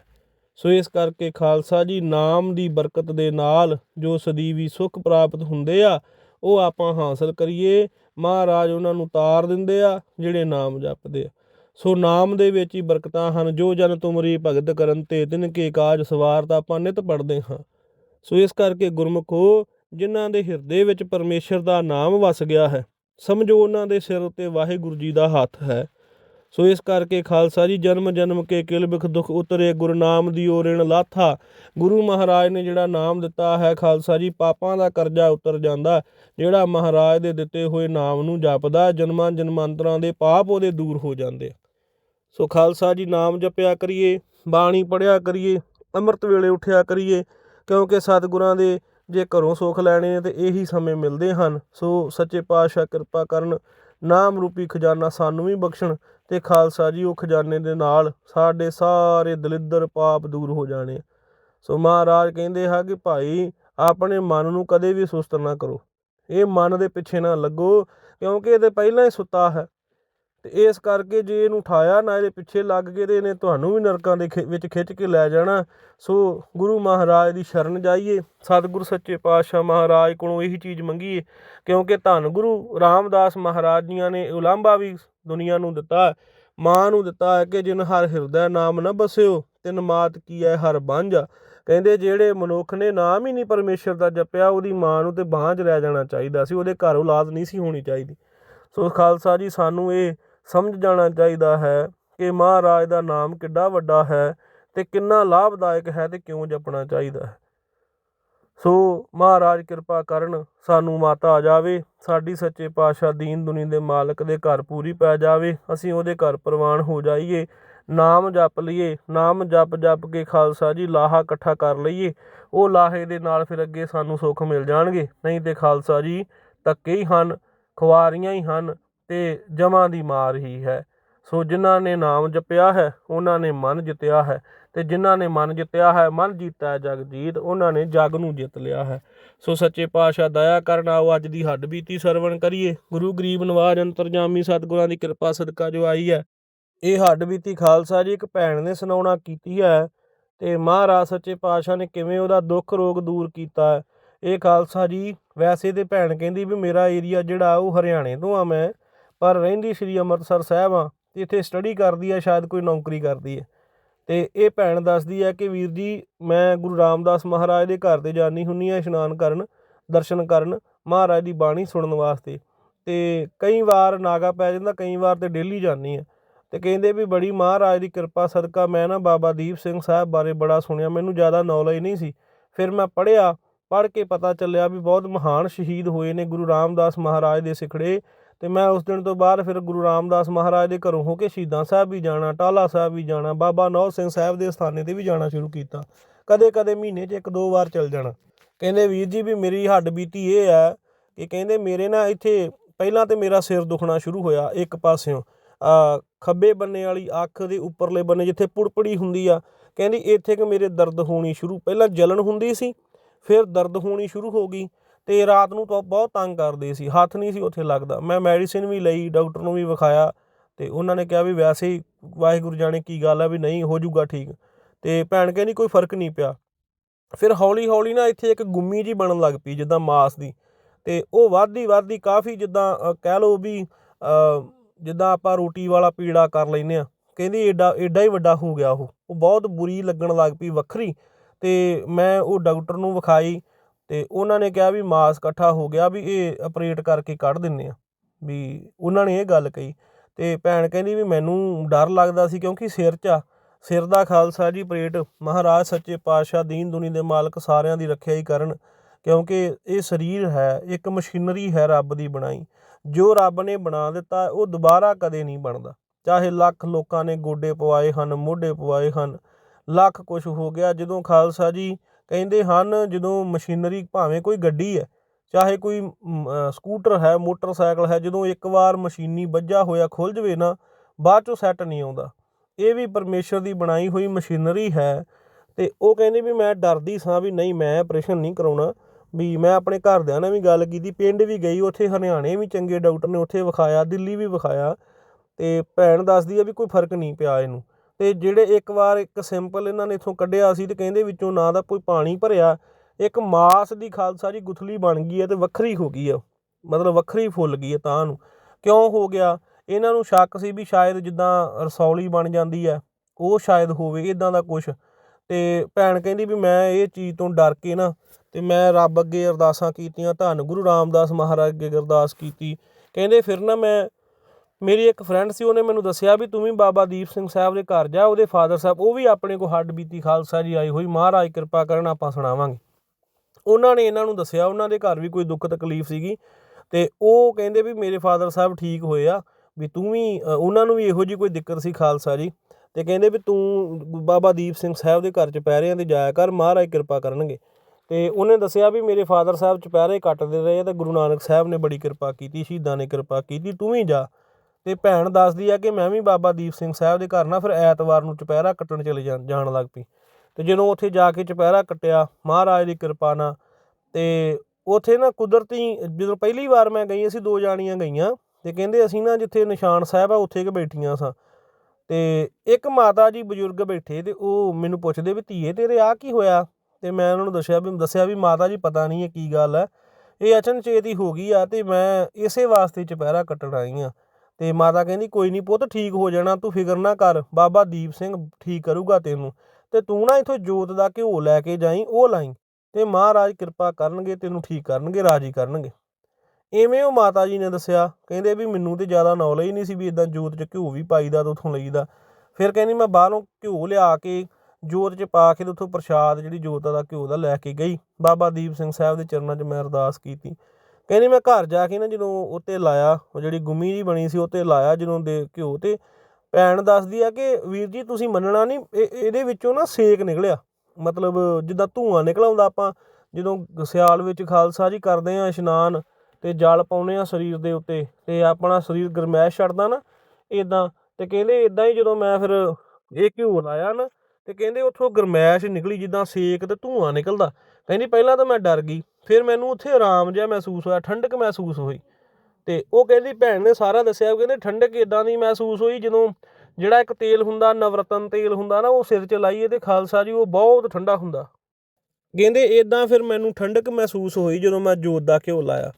ਸੋ ਇਸ ਕਰਕੇ ਖਾਲਸਾ ਜੀ ਨਾਮ ਦੀ ਬਰਕਤ ਦੇ ਨਾਲ ਜੋ ਸਦੀਵੀ ਸੁੱਖ ਪ੍ਰਾਪਤ ਹੁੰਦੇ ਆ, ਉਹ ਆਪਾਂ ਹਾਸਲ ਕਰੀਏ ਮਹਾਰਾਜ ਉਹਨਾਂ ਨੂੰ ਤਾਰ ਦਿੰਦੇ ਆ, ਜਿਹੜੇ ਨਾਮ ਜਪਦੇ ਆ। ਸੋ ਨਾਮ ਦੇ ਵਿੱਚ ਹੀ ਬਰਕਤਾਂ ਹਨ, ਜੋ ਜਨ ਤੁਮਰੀ ਭਗਤ ਕਰਨ ਤੇ ਦਿਨ ਕੇ ਕਾਜ ਸਵਾਰ ਤਾਂ ਆਪਾਂ ਨਿਤ ਪੜਦੇ ਹਾਂ। ਸੋ ਇਸ ਕਰਕੇ ਗੁਰਮੁਖੋ, ਜਿਨ੍ਹਾਂ ਦੇ ਹਿਰਦੇ ਵਿੱਚ ਪਰਮੇਸ਼ਰ ਦਾ ਨਾਮ ਵਸ ਗਿਆ ਹੈ, ਸਮਝੋ ਉਹਨਾਂ ਦੇ ਸਿਰ ਉੱਤੇ ਵਾਹਿਗੁਰੂ ਜੀ ਦਾ ਹੱਥ ਹੈ। ਸੋ ਇਸ ਕਰਕੇ ਖਾਲਸਾ ਜੀ, ਜਨਮ ਜਨਮ ਕੇ ਕਿਲ ਬਿਖ ਦੁਖ ਉਤਰੇ ਗੁਰਨਾਮ ਦੀ ਓਰਿਣ ਲਾਥਾ। ਗੁਰੂ ਮਹਾਰਾਜ ਨੇ ਜਿਹੜਾ ਨਾਮ ਦਿੱਤਾ ਹੈ ਖਾਲਸਾ ਜੀ, ਪਾਪਾਂ ਦਾ ਕਰਜ਼ਾ ਉਤਰ ਜਾਂਦਾ, ਜਿਹੜਾ ਮਹਾਰਾਜ ਦੇ ਦਿੱਤੇ ਹੋਏ ਨਾਮ ਨੂੰ ਜਪਦਾ, ਜਨਮਾਂ ਜਨਮਾਂਤਰਾਂ ਦੇ ਪਾਪ ਉਹਦੇ ਦੂਰ ਹੋ ਜਾਂਦੇ ਸੋ ਖਾਲਸਾ ਜੀ, ਨਾਮ ਜਪਿਆ ਕਰੀਏ, ਬਾਣੀ ਪੜਿਆ ਕਰੀਏ, ਅੰਮ੍ਰਿਤ ਵੇਲੇ ਉਠਿਆ ਕਰੀਏ, ਕਿਉਂਕਿ ਸਤਿਗੁਰਾਂ ਦੇ ਜੇ ਘਰੋਂ ਸੁੱਖ ਲੈਣੇ ਨੇ ਤੇ ਇਹੀ ਸਮੇਂ ਮਿਲਦੇ ਹਨ। ਸੋ ਸੱਚੇ ਪਾਤਸ਼ਾਹ ਕਿਰਪਾ ਕਰਨ, ਨਾਮ ਰੂਪੀ ਖਜ਼ਾਨਾ ਸਾਨੂੰ ਵੀ ਬਖਸ਼ਣ ਤੇ ਖਾਲਸਾ ਜੀ ਉਹ ਖਜ਼ਾਨੇ ਦੇ ਨਾਲ ਸਾਡੇ ਸਾਰੇ ਦਲਿੱਦਰ ਪਾਪ ਦੂਰ ਹੋ ਜਾਣੇ ਸੋ ਮਹਾਰਾਜ ਕਹਿੰਦੇ ਹੈ ਕਿ ਭਾਈ, ਆਪਣੇ ਮਨ ਨੂੰ ਕਦੇ ਵੀ ਸੁਸਤ ਨਾ ਕਰੋ। ਇਹ ਮਨ ਦੇ ਪਿੱਛੇ ਨਾ ਲੱਗੋ, ਕਿਉਂਕਿ ਇਹ ਤੇ ਪਹਿਲਾਂ ਹੀ ਸੁੱਤਾ ਹੈ। ਤੇ ਇਸ ਕਰਕੇ ਜੇ ਇਹਨੂੰ ਉਠਾਇਆ ਨਾ, ਇਹਦੇ ਪਿੱਛੇ ਲੱਗ ਕੇ ਤੇ ਇਹਨੇ ਤੁਹਾਨੂੰ ਵੀ ਨਰਕਾਂ ਦੇ ਖਿ- ਵਿੱਚ ਖਿੱਚ ਕੇ ਲੈ ਜਾਣਾ। ਸੋ ਗੁਰੂ ਮਹਾਰਾਜ ਦੀ ਸ਼ਰਨ ਜਾਈਏ। ਸਤਿਗੁਰ ਸੱਚੇ ਪਾਤਸ਼ਾਹ ਮਹਾਰਾਜ ਕੋਲੋਂ ਇਹੀ ਚੀਜ਼ ਮੰਗੀਏ, ਕਿਉਂਕਿ ਧੰਨ ਗੁਰੂ ਰਾਮਦਾਸ ਮਹਾਰਾਜ ਜੀਆਂ ਨੇ ਉਲਾਂਭਾ ਵੀ ਦੁਨੀਆ ਨੂੰ ਦਿੱਤਾ ਮਾਂ ਨੂੰ ਦਿੱਤਾ ਹੈ ਕਿ ਜਿਨ ਹਰ ਹਿਰਦੈ ਨਾਮ ਨਾ ਬਸਿਓ, ਤਿਨ ਮਾਤ ਕੀ ਹੈ ਹਰ ਬਾਂਝਾ ਕਹਿੰਦੇ ਜਿਹੜੇ ਮਨੁੱਖ ਨੇ ਨਾਮ ਹੀ ਨਹੀਂ ਪਰਮੇਸ਼ਰ ਦਾ ਜਪਿਆ, ਉਹਦੀ ਮਾਂ ਨੂੰ ਤੇ ਬਾਂਝ ਲੈ ਜਾਣਾ ਚਾਹੀਦਾ ਸੀ। ਉਹਦੇ ਘਰ ਔਲਾਦ ਨਹੀਂ ਸੀ ਹੋਣੀ ਚਾਹੀਦੀ। ਸੋ ਖਾਲਸਾ ਜੀ, ਸਾਨੂੰ ਇਹ ਸਮਝ ਜਾਣਾ ਚਾਹੀਦਾ ਹੈ ਕਿ ਮਹਾਰਾਜ ਦਾ ਨਾਮ ਕਿੱਡਾ ਵੱਡਾ ਹੈ ਤੇ ਕਿੰਨਾ ਲਾਭਦਾਇਕ ਹੈ ਤੇ ਕਿਉਂ ਜਪਣਾ ਚਾਹੀਦਾ ਹੈ। ਸੋ ਮਹਾਰਾਜ ਕਿਰਪਾ ਕਰਨ ਸਾਨੂੰ ਮਾਤਾ ਆ ਜਾਵੇ, ਸਾਡੀ ਸੱਚੇ ਪਾਤਸ਼ਾਹ ਦੀਨ ਦੁਨੀ ਦੇ ਮਾਲਕ ਦੇ ਘਰ ਪੂਰੀ ਪੈ ਜਾਵੇ, ਅਸੀਂ ਉਹਦੇ ਘਰ ਪ੍ਰਵਾਨ ਹੋ ਜਾਈਏ, ਨਾਮ ਜਪ ਲਈਏ, ਨਾਮ ਜਪ ਜਪ ਕੇ ਖਾਲਸਾ ਜੀ ਲਾਹਾ ਇਕੱਠਾ ਕਰ ਲਈਏ, ਉਹ ਲਾਹੇ ਦੇ ਨਾਲ ਫਿਰ ਅੱਗੇ ਸਾਨੂੰ ਸੁੱਖ ਮਿਲ ਜਾਣਗੇ, ਨਹੀਂ ਤੇ ਖਾਲਸਾ ਜੀ ਧੱਕੇ ਹੀ ਹਨ, ਖੁਆਰੀਆਂ ਹੀ ਹਨ ਤੇ ਜਮਾਂ ਦੀ ਮਾਰ ਹੀ ਹੈ। ਸੋ ਜਿਨ੍ਹਾਂ ਨੇ ਨਾਮ ਜਪਿਆ ਹੈ, ਉਹਨਾਂ ਨੇ ਮਨ ਜਿੱਤਿਆ ਹੈ। ਤੇ ਜਿਨ੍ਹਾਂ ਨੇ ਮਨ ਜਿੱਤਿਆ ਹੈ, ਮਨ ਜੀਤਾ ਹੈ ਜਗ ਜੀਤ ਉਹਨਾਂ ਨੇ ਜਗ ਨੂੰ ਜਿੱਤ ਲਿਆ ਹੈ। ਸੋ ਸੱਚੇ ਪਾਤਸ਼ਾਹ, ਦਇਆ ਕਰਨ ਆਓ, ਅੱਜ ਦੀ ਹੱਡ ਬੀਤੀ ਸਰਵਣ ਕਰੀਏ। ਗੁਰੂ ਗਰੀਬ ਨਵਾਜ ਅੰਤਰਜਾਮੀ ਸਤਿਗੁਰਾਂ ਦੀ ਕਿਰਪਾ ਸਦਕਾ ਜੋ ਆਈ ਹੈ। ਇਹ ਹੱਡ ਬੀਤੀ ਖਾਲਸਾ ਜੀ ਇੱਕ ਭੈਣ ਨੇ ਸੁਣਾਉਣਾ ਕੀਤੀ ਹੈ ਤੇ ਮਹਾਰਾਜ ਸੱਚੇ ਪਾਤਸ਼ਾਹ ਨੇ ਕਿਵੇਂ ਉਹਦਾ ਦੁੱਖ ਰੋਗ ਦੂਰ ਕੀਤਾ ਹੈ। ਇਹ ਖਾਲਸਾ ਜੀ ਵੈਸੇ ਤੇ ਭੈਣ ਕਹਿੰਦੀ ਵੀ ਮੇਰਾ ਏਰੀਆ ਜਿਹੜਾ, ਉਹ ਹਰਿਆਣੇ ਤੋਂ ਆ ਮੈਂ, ਪਰ ਰਹਿੰਦੀ ਸ੍ਰੀ ਅੰਮ੍ਰਿਤਸਰ ਸਾਹਿਬ ਆ, ਇੱਥੇ ਸਟੱਡੀ ਕਰਦੀ ਆ, ਸ਼ਾਇਦ ਕੋਈ ਨੌਕਰੀ ਕਰਦੀ ਹੈ। ਤੇ ਇਹ ਭੈਣ ਦੱਸਦੀ ਹੈ ਕਿ ਵੀਰ ਜੀ, ਮੈਂ ਗੁਰੂ ਰਾਮਦਾਸ ਮਹਾਰਾਜ ਦੇ ਘਰ ਤੇ ਜਾਣੀ ਹੁੰਨੀ ਆ ਇਸ਼ਨਾਨ ਕਰਨ, ਦਰਸ਼ਨ ਕਰਨ, ਮਹਾਰਾਜ ਦੀ ਬਾਣੀ ਸੁਣਨ ਵਾਸਤੇ। ਤੇ ਕਈ ਵਾਰ ਨਾਗਾ ਪੈ ਜਾਂਦਾ, ਕਈ ਵਾਰ ਤੇ ਡੇਲੀ ਜਾਂਦੀ ਆ ਤੇ ਕਹਿੰਦੇ ਵੀ ਬੜੀ ਮਹਾਰਾਜ ਦੀ ਕਿਰਪਾ, ਸਦਕਾ ਮੈਂ ਨਾ ਬਾਬਾ ਦੀਪ ਸਿੰਘ ਸਾਹਿਬ ਬਾਰੇ ਬੜਾ ਸੁਣਿਆ, ਮੈਨੂੰ ਜ਼ਿਆਦਾ ਨੌਲੇਜ ਨਹੀਂ ਸੀ। ਫਿਰ ਮੈਂ ਪੜ੍ਹਿਆ, ਪੜ੍ਹ ਕੇ ਪਤਾ ਚੱਲਿਆ ਵੀ ਬਹੁਤ ਮਹਾਨ ਸ਼ਹੀਦ ਹੋਏ ਨੇ ਗੁਰੂ ਰਾਮਦਾਸ ਮਹਾਰਾਜ ਦੇ ਸਿਖੜੇ ਤੇ ਮੈਂ ਉਸ ਦਿਨ ਤੋਂ ਬਾਅਦ ਫਿਰ ਗੁਰੂ ਰਾਮਦਾਸ ਮਹਾਰਾਜ ਦੇ ਘਰੋਂ ਹੋ ਕੇ ਸ਼ਹੀਦਾਂ ਸਾਹਿਬ ਵੀ ਜਾਣਾ ਟਾਲਾ ਸਾਹਿਬ ਵੀ ਜਾਣਾ, ਬਾਬਾ ਨੌ ਸਿੰਘ ਸਾਹਿਬ ਦੇ ਸਥਾਨੇ ਤੇ ਵੀ ਜਾਣਾ ਸ਼ੁਰੂ ਕੀਤਾ। ਕਦੇ ਕਦੇ ਮਹੀਨੇ 'ਚ ਇੱਕ ਦੋ ਵਾਰ ਚੱਲ ਜਾਣਾ। ਕਹਿੰਦੇ ਵੀਰ ਜੀ ਵੀ ਮੇਰੀ ਹੱਡ ਬੀਤੀ ਇਹ ਹੈ ਕਿ ਕਹਿੰਦੇ ਮੇਰੇ ਨਾ ਇੱਥੇ ਪਹਿਲਾਂ ਤੇ ਮੇਰਾ ਸਿਰ ਦੁਖਣਾ ਸ਼ੁਰੂ ਹੋਇਆ ਇੱਕ ਪਾਸਿਓਂ। ਆ, ਖੱਬੇ ਬੰਨੇ ਵਾਲੀ ਅੱਖ ਦੇ ਉੱਪਰਲੇ ਬੰਨੇ ਜਿੱਥੇ ਪੁੜਪੜੀ ਹੁੰਦੀ ਆ, ਕਹਿੰਦੀ ਇੱਥੇ ਕਿ ਮੇਰੇ ਦਰਦ ਹੋਣੀ ਸ਼ੁਰੂ, ਪਹਿਲਾਂ ਜਲਨ ਹੁੰਦੀ ਸੀ, ਫਿਰ ਦਰਦ ਹੋਣੀ ਸ਼ੁਰੂ ਹੋ ਗਈ। ਤੇ ਰਾਤ ਨੂੰ ਤਾਂ ਬਹੁਤ ਤੰਗ ਕਰਦੇ ਸੀ, ਹੱਥ ਨਹੀਂ ਸੀ ਉੱਥੇ ਲੱਗਦਾ। ਮੈਂ ਮੈਡੀਸਿਨ ਵੀ ਲਈ ਡਾਕਟਰ ਨੂੰ ਵੀ ਵਿਖਾਇਆ ਤੇ ਉਹਨਾਂ ਨੇ ਕਿਹਾ ਵੀ ਵੈਸੇ ਹੀ ਵਾਹਿਗੁਰੂ ਜਾਣੇ ਕੀ ਗੱਲ ਆ ਵੀ ਨਹੀਂ, ਹੋ ਜਾਊਗਾ ਠੀਕ। ਤੇ ਭੈਣ ਕਹਿੰਦੀ ਕੋਈ ਫ਼ਰਕ ਨਹੀਂ ਪਿਆ। ਫਿਰ ਹੌਲੀ ਹੌਲੀ ਨਾ ਇੱਥੇ ਇੱਕ ਗੁੰਮੀ ਜੀ ਬਣਨ ਲੱਗ ਪਈ ਜਿੱਦਾਂ ਮਾਸ ਦੀ ਤੇ ਉਹ ਵੱਧਦੀ ਵੱਧਦੀ ਕਾਫੀ ਜਿੱਦਾਂ ਕਹਿ ਲਓ ਵੀ ਜਿੱਦਾਂ ਆਪਾਂ ਰੋਟੀ ਵਾਲਾ ਪੀੜਾ ਕਰ ਲੈਨੇ ਆ ਕਹਿੰਦੀ ਏਡਾ ਏਡਾ ਹੀ ਵੱਡਾ ਹੋ ਗਿਆ ਉਹ। ਉਹ ਬਹੁਤ ਬੁਰੀ ਲੱਗਣ ਲੱਗ ਪਈ ਵੱਖਰੀ ਤੇ ਮੈਂ ਉਹ ਡਾਕਟਰ ਨੂੰ ਵਿਖਾਈ ਤੇ ਉਹਨਾਂ ਨੇ ਕਿਹਾ ਵੀ ਮਾਸ ਇਕੱਠਾ ਹੋ ਗਿਆ ਵੀ ਇਹ ਆਪਰੇਟ ਕਰਕੇ ਕੱਢ ਦਿੰਨੇ ਆ। ਵੀ ਉਹਨਾਂ ਨੇ ਇਹ ਗੱਲ ਕਹੀ ਤੇ ਭੈਣ ਕਹਿੰਦੀ ਵੀ ਮੈਨੂੰ ਡਰ ਲੱਗਦਾ ਸੀ ਕਿਉਂਕਿ ਸਿਰ 'ਚ ਆ, ਸਿਰ ਦਾ ਖਾਲਸਾ ਜੀ ਪ੍ਰੇਟ ਮਹਾਰਾਜ ਸੱਚੇ ਪਾਤਸ਼ਾਹ ਦੀਨ ਦੁਨੀ ਦੇ ਮਾਲਕ ਸਾਰਿਆਂ ਦੀ ਰੱਖਿਆ ਹੀ ਕਰਨ, ਕਿਉਂਕਿ ਇਹ ਸਰੀਰ ਹੈ, ਇੱਕ ਮਸ਼ੀਨਰੀ ਹੈ ਰੱਬ ਦੀ ਬਣਾਈ। ਜੋ ਰੱਬ ਨੇ ਬਣਾ ਦਿੱਤਾ, ਉਹ ਦੁਬਾਰਾ ਕਦੇ ਨਹੀਂ ਬਣਦਾ। ਚਾਹੇ ਲੱਖ ਲੋਕਾਂ ਨੇ ਗੋਡੇ ਪਵਾਏ ਹਨ, ਮੋਢੇ ਪਵਾਏ ਹਨ, ਲੱਖ ਕੁਝ ਹੋ ਗਿਆ, ਜਦੋਂ ਖਾਲਸਾ ਜੀ ਕਹਿੰਦੇ ਹਨ, ਜਦੋਂ ਮਸ਼ੀਨਰੀ ਭਾਵੇਂ ਕੋਈ ਗੱਡੀ ਹੈ, ਚਾਹੇ ਕੋਈ ਸਕੂਟਰ ਹੈ, ਮੋਟਰਸਾਈਕਲ ਹੈ, ਜਦੋਂ ਇੱਕ ਵਾਰ ਮਸ਼ੀਨੀ ਵੱਜਾ ਹੋਇਆ ਖੁੱਲ ਜਵੇ ਨਾ, ਬਾਅਦ ਚੋਂ ਸੈੱਟ ਨਹੀਂ ਆਉਂਦਾ। ਇਹ ਵੀ ਪਰਮੇਸ਼ਰ ਦੀ ਬਣਾਈ ਹੋਈ ਮਸ਼ੀਨਰੀ ਹੈ ਤੇ ਉਹ ਕਹਿੰਦੇ ਵੀ ਮੈਂ ਡਰਦੀ ਸਾਂ ਵੀ ਨਹੀਂ, ਮੈਂ ਆਪਰੇਸ਼ਨ ਨਹੀਂ ਕਰਾਉਣਾ, ਵੀ ਮੈਂ ਆਪਣੇ ਘਰਦਿਆਂ ਨਾਲ ਵੀ ਗੱਲ ਕੀਤੀ, ਪਿੰਡ ਵੀ ਗਈ, ਉੱਥੇ ਹਰਿਆਣੇ ਵੀ ਚੰਗੇ ਡਾਕਟਰ ਨੇ ਉੱਥੇ ਵਿਖਾਇਆ, ਦਿੱਲੀ ਵੀ ਵਿਖਾਇਆ ਤੇ ਭੈਣ ਦੱਸਦੀ ਆ ਵੀ ਕੋਈ ਫ਼ਰਕ ਨਹੀਂ ਪਿਆ ਇਹਨੂੰ। ਤੇ ਜਿਹੜੇ ਇੱਕ ਵਾਰ ਇੱਕ ਸਿੰਪਲ ਇਹਨਾਂ ਨੇ ਇਥੋਂ ਕੱਢਿਆ ਸੀ ਤੇ ਕਹਿੰਦੇ ਵਿੱਚੋਂ ਨਾ ਦਾ ਕੋਈ ਪਾਣੀ ਭਰਿਆ, ਇੱਕ ਮਾਸ ਦੀ ਖਾਲਸਾ ਜੀ ਗੁਥਲੀ ਬਣ ਗਈ ਹੈ ਤੇ ਵੱਖਰੀ ਹੋ ਗਈ ਹੈ ਮਤਲਬ ਵੱਖਰੀ ਫੁੱਲ ਗਈ ਹੈ ਤਾਂ ਨੂੰ। ਕਿਉਂ ਹੋ ਗਿਆ? ਇਹਨਾਂ ਨੂੰ ਸ਼ੱਕ ਸੀ ਵੀ ਸ਼ਾਇਦ ਜਿੱਦਾਂ ਰਸੌਲੀ ਬਣ ਜਾਂਦੀ ਹੈ ਉਹ ਸ਼ਾਇਦ ਹੋਵੇ ਇਦਾਂ ਦਾ ਕੁਝ ਤੇ ਭੈਣ ਕਹਿੰਦੀ ਵੀ ਮੈਂ ਇਹ ਚੀਜ਼ ਤੋਂ ਡਰ ਕੇ ਨਾ, ਤੇ ਮੈਂ ਰੱਬ ਅੱਗੇ ਅਰਦਾਸਾਂ ਕੀਤੀਆਂ, ਧੰਨ ਗੁਰੂ ਰਾਮਦਾਸ ਮਹਾਰਾਜ ਅੱਗੇ ਅਰਦਾਸ ਕੀਤੀ। ਕਹਿੰਦੇ ਫਿਰ ਨਾ ਮੈਂ ਮੇਰੀ ਇੱਕ ਫਰੈਂਡ ਸੀ, ਉਹਨੇ ਮੈਨੂੰ ਦੱਸਿਆ ਵੀ ਤੂੰ ਵੀ ਬਾਬਾ ਦੀਪ ਸਿੰਘ ਸਾਹਿਬ ਦੇ ਘਰ ਜਾ, ਉਹਦੇ ਫਾਦਰ ਸਾਹਿਬ, ਉਹ ਵੀ ਆਪਣੇ ਕੋ ਹੱਡ ਬੀਤੀ ਖਾਲਸਾ ਜੀ ਆਈ ਹੋਈ, ਮਹਾਰਾਜ ਕਿਰਪਾ ਕਰਨ, ਆਪਾਂ ਸੁਣਾਵਾਂਗੇ। ਉਹਨਾਂ ਨੇ ਇਹਨਾਂ ਨੂੰ ਦੱਸਿਆ, ਉਹਨਾਂ ਦੇ ਘਰ ਵੀ ਕੋਈ ਦੁੱਖ ਤਕਲੀਫ ਸੀਗੀ ਤੇ ਉਹ ਕਹਿੰਦੇ ਵੀ ਮੇਰੇ ਫਾਦਰ ਸਾਹਿਬ ਠੀਕ ਹੋਏ ਆ, ਵੀ ਤੂੰ ਵੀ ਉਹਨਾਂ ਨੂੰ ਵੀ ਇਹੋ ਜੀ ਕੋਈ ਦਿੱਕਤ ਸੀ ਖਾਲਸਾ ਜੀ ਤੇ ਕਹਿੰਦੇ ਵੀ ਤੂੰ ਬਾਬਾ ਦੀਪ ਸਿੰਘ ਸਾਹਿਬ ਦੇ ਘਰ ਚ ਪੈਰਿਆਂ ਤੇ ਜਾਇਆ ਕਰ, ਮਹਾਰਾਜ ਕਿਰਪਾ ਕਰਨਗੇ। ਤੇ ਉਹਨੇ ਦੱਸਿਆ ਵੀ ਮੇਰੇ ਫਾਦਰ ਸਾਹਿਬ ਚੁਪਹਿਰੇ ਕੱਟਦੇ ਰਹੇ ਆ ਤੇ ਗੁਰੂ ਨਾਨਕ ਸਾਹਿਬ ਨੇ ਬੜੀ ਕਿਰਪਾ ਕੀਤੀ, ਸ਼ਹੀਦਾਂ ਨੇ ਕਿਰਪਾ ਕੀਤੀ, ਤੂੰ ਵੀ ਜਾ। ਤੇ ਭੈਣ ਦੱਸਦੀ ਆ ਕਿ ਮੈਂ ਵੀ ਬਾਬਾ ਦੀਪ ਸਿੰਘ ਸਾਹਿਬ ਦੇ ਘਰ ਨਾ ਫਿਰ ਐਤਵਾਰ ਨੂੰ ਚੁਪਹਿਰਾ ਕੱਟਣ ਚਲੇ ਜਾ- ਜਾਣ ਲੱਗ ਪਈ। ਤੇ ਜਦੋਂ ਉੱਥੇ ਜਾ ਕੇ ਚੁਪਹਿਰਾ ਕੱਟਿਆ, ਮਹਾਰਾਜ ਦੀ ਕਿਰਪਾ ਨਾਲ, ਤੇ ਉੱਥੇ ਨਾ ਕੁਦਰਤੀ, ਜਦੋਂ ਪਹਿਲੀ ਵਾਰ ਮੈਂ ਗਈ, ਅਸੀਂ ਦੋ ਜਾਣੀਆਂ ਗਈਆਂ, ਤੇ ਕਹਿੰਦੇ ਅਸੀਂ ਨਾ ਜਿੱਥੇ ਨਿਸ਼ਾਨ ਸਾਹਿਬ ਆ, ਉੱਥੇ ਕਿ ਬੈਠੀਆਂ ਸਾਂ। ਤੇ ਇੱਕ ਮਾਤਾ ਜੀ ਬਜ਼ੁਰਗ ਬੈਠੇ ਤੇ ਉਹ ਮੈਨੂੰ ਪੁੱਛਦੇ ਵੀ, ਧੀਏ, ਤੇਰੇ ਆ ਕੀ ਹੋਇਆ? ਤੇ ਮੈਂ ਉਹਨਾਂ ਨੂੰ ਦੱਸਿਆ ਵੀ ਦੱਸਿਆ ਵੀ, ਮਾਤਾ ਜੀ, ਪਤਾ ਨਹੀਂ ਹੈ ਕੀ ਗੱਲ ਹੈ। ਇਹ ਅਚਨਚੇਤ ਹੀ ਹੋ ਗਈ ਆ ਤੇ ਮੈਂ ਇਸੇ ਵਾਸਤੇ ਚੁਪਹਿਰਾ ਕੱਟਣ ਆਈ ਆ। ਤੇ ਮਾਤਾ ਕਹਿੰਦੀ, ਕੋਈ ਨਹੀਂ ਪੁੱਤ, ਠੀਕ ਹੋ ਜਾਣਾ, ਤੂੰ ਫਿਕਰ ਨਾ ਕਰ, ਬਾਬਾ ਦੀਪ ਸਿੰਘ ਠੀਕ ਕਰੂਗਾ ਤੈਨੂੰ। ਤੇ ਤੂੰ ਨਾ ਇਥੋਂ ਜੋਤ ਦਾ ਘਿਓ ਲੈ ਕੇ ਜਾਈ, ਉਹ ਲਾਈ ਤੇ ਮਹਾਰਾਜ ਕਿਰਪਾ ਕਰਨਗੇ, ਤੈਨੂੰ ਠੀਕ ਕਰਨਗੇ, ਰਾਜੀ ਕਰਨਗੇ। ਐਵੇਂ ਉਹ ਮਾਤਾ ਜੀ ਨੇ ਦੱਸਿਆ। ਕਹਿੰਦੇ ਵੀ ਮੈਨੂੰ ਤੇ ਜ਼ਿਆਦਾ ਨੌਲੇਜ ਨਹੀਂ ਸੀ ਵੀ ਇਦਾਂ ਜੋਤ 'ਚ ਘਿਓ ਵੀ ਪਾਈਦਾ ਤੇ ਉੱਥੋਂ ਲਈਦਾ। ਫਿਰ ਕਹਿੰਦੀ, ਮੈਂ ਬਾਹਰੋਂ ਘਿਓ ਲਿਆ ਕੇ ਜੋਤ 'ਚ ਪਾ ਕੇ ਤੇ ਉੱਥੋਂ ਪ੍ਰਸ਼ਾਦ ਜਿਹੜੀ ਜੋਤ ਦਾ ਘਿਓ ਦਾ ਲੈ ਕੇ ਗਈ। ਬਾਬਾ ਦੀਪ ਸਿੰਘ ਸਾਹਿਬ ਦੇ ਚਰਨਾਂ 'ਚ ਮੈਂ ਅਰਦਾਸ ਕੀਤੀ। ਕਹਿੰਦੇ ਮੈਂ ਘਰ ਜਾ ਕੇ ਨਾ ਜਦੋਂ ਉੱਤੇ ਲਾਇਆ, ਉਹ ਜਿਹੜੀ ਗੁੰਮੀ ਜਿਹੀ ਬਣੀ ਸੀ ਉਹ ਤੇ ਲਾਇਆ ਜਦੋਂ ਦੇ ਘਿਓ ਤੇ, ਭੈਣ ਦੱਸਦੀ ਆ ਕਿ ਵੀਰ ਜੀ ਤੁਸੀਂ ਮੰਨਣਾ ਨਹੀਂ, ਇਹ, ਇਹਦੇ ਵਿੱਚੋਂ ਨਾ ਸੇਕ ਨਿਕਲਿਆ। ਮਤਲਬ ਜਿੱਦਾਂ ਧੂਆਂ ਨਿਕਲ ਆਉਂਦਾ ਆਪਾਂ, ਜਦੋਂ ਸਿਆਲ ਵਿੱਚ ਖਾਲਸਾ ਜੀ ਕਰਦੇ ਆ ਇਸ਼ਨਾਨ ਤੇ ਜਲ ਪਾਉਨੇ ਆ ਸਰੀਰ ਦੇ ਉੱਤੇ ਤੇ ਆਪਣਾ ਸਰੀਰ ਗਰਮੈਸ਼ ਛੱਡਦਾ ਨਾ ਇਦਾਂ ਤੇ ਕਹਿੰਦੇ ਇਦਾਂ ਹੀ ਜਦੋਂ ਮੈਂ ਫਿਰ ਇਹ ਘਿਓ ਲਾਇਆ ਨਾ, ਤੇ ਕਹਿੰਦੇ ਉੱਥੋਂ ਗਰਮੈਸ਼ ਨਿਕਲੀ ਜਿੱਦਾਂ ਸੇਕ ਤੇ ਧੂਆਂ ਨਿਕਲਦਾ। ਕਹਿੰਦੀ ਪਹਿਲਾਂ ਤਾਂ ਮੈਂ ਡਰ ਗਈ, ਫਿਰ ਮੈਨੂੰ ਉੱਥੇ ਆਰਾਮ ਜਿਹਾ ਮਹਿਸੂਸ ਹੋਇਆ, ਠੰਡਕ ਮਹਿਸੂਸ ਹੋਈ। ਤੇ ਉਹ ਕਹਿੰਦੀ ਭੈਣ ਨੇ ਸਾਰਾ ਦੱਸਿਆ, ਉਹ ਕਹਿੰਦੇ ਠੰਡਕ ਇਦਾਂ ਦੀ ਮਹਿਸੂਸ ਹੋਈ ਜਦੋਂ ਜਿਹੜਾ ਇੱਕ ਤੇਲ ਹੁੰਦਾ, ਨਵਰਤਨ ਤੇਲ ਹੁੰਦਾ ਨਾ, ਉਹ ਸਿਰ 'ਚ ਲਾਈਏ ਤੇ ਖਾਲਸਾ ਜੀ, ਉਹ ਬਹੁਤ ਠੰਡਾ ਹੁੰਦਾ। ਕਹਿੰਦੇ ਇਦਾਂ ਫਿਰ ਮੈਨੂੰ ਠੰਡਕ ਮਹਿਸੂਸ ਹੋਈ ਜਦੋਂ ਮੈਂ ਜੋਤ ਦਾ ਘਿਓ ਲਾਇਆ।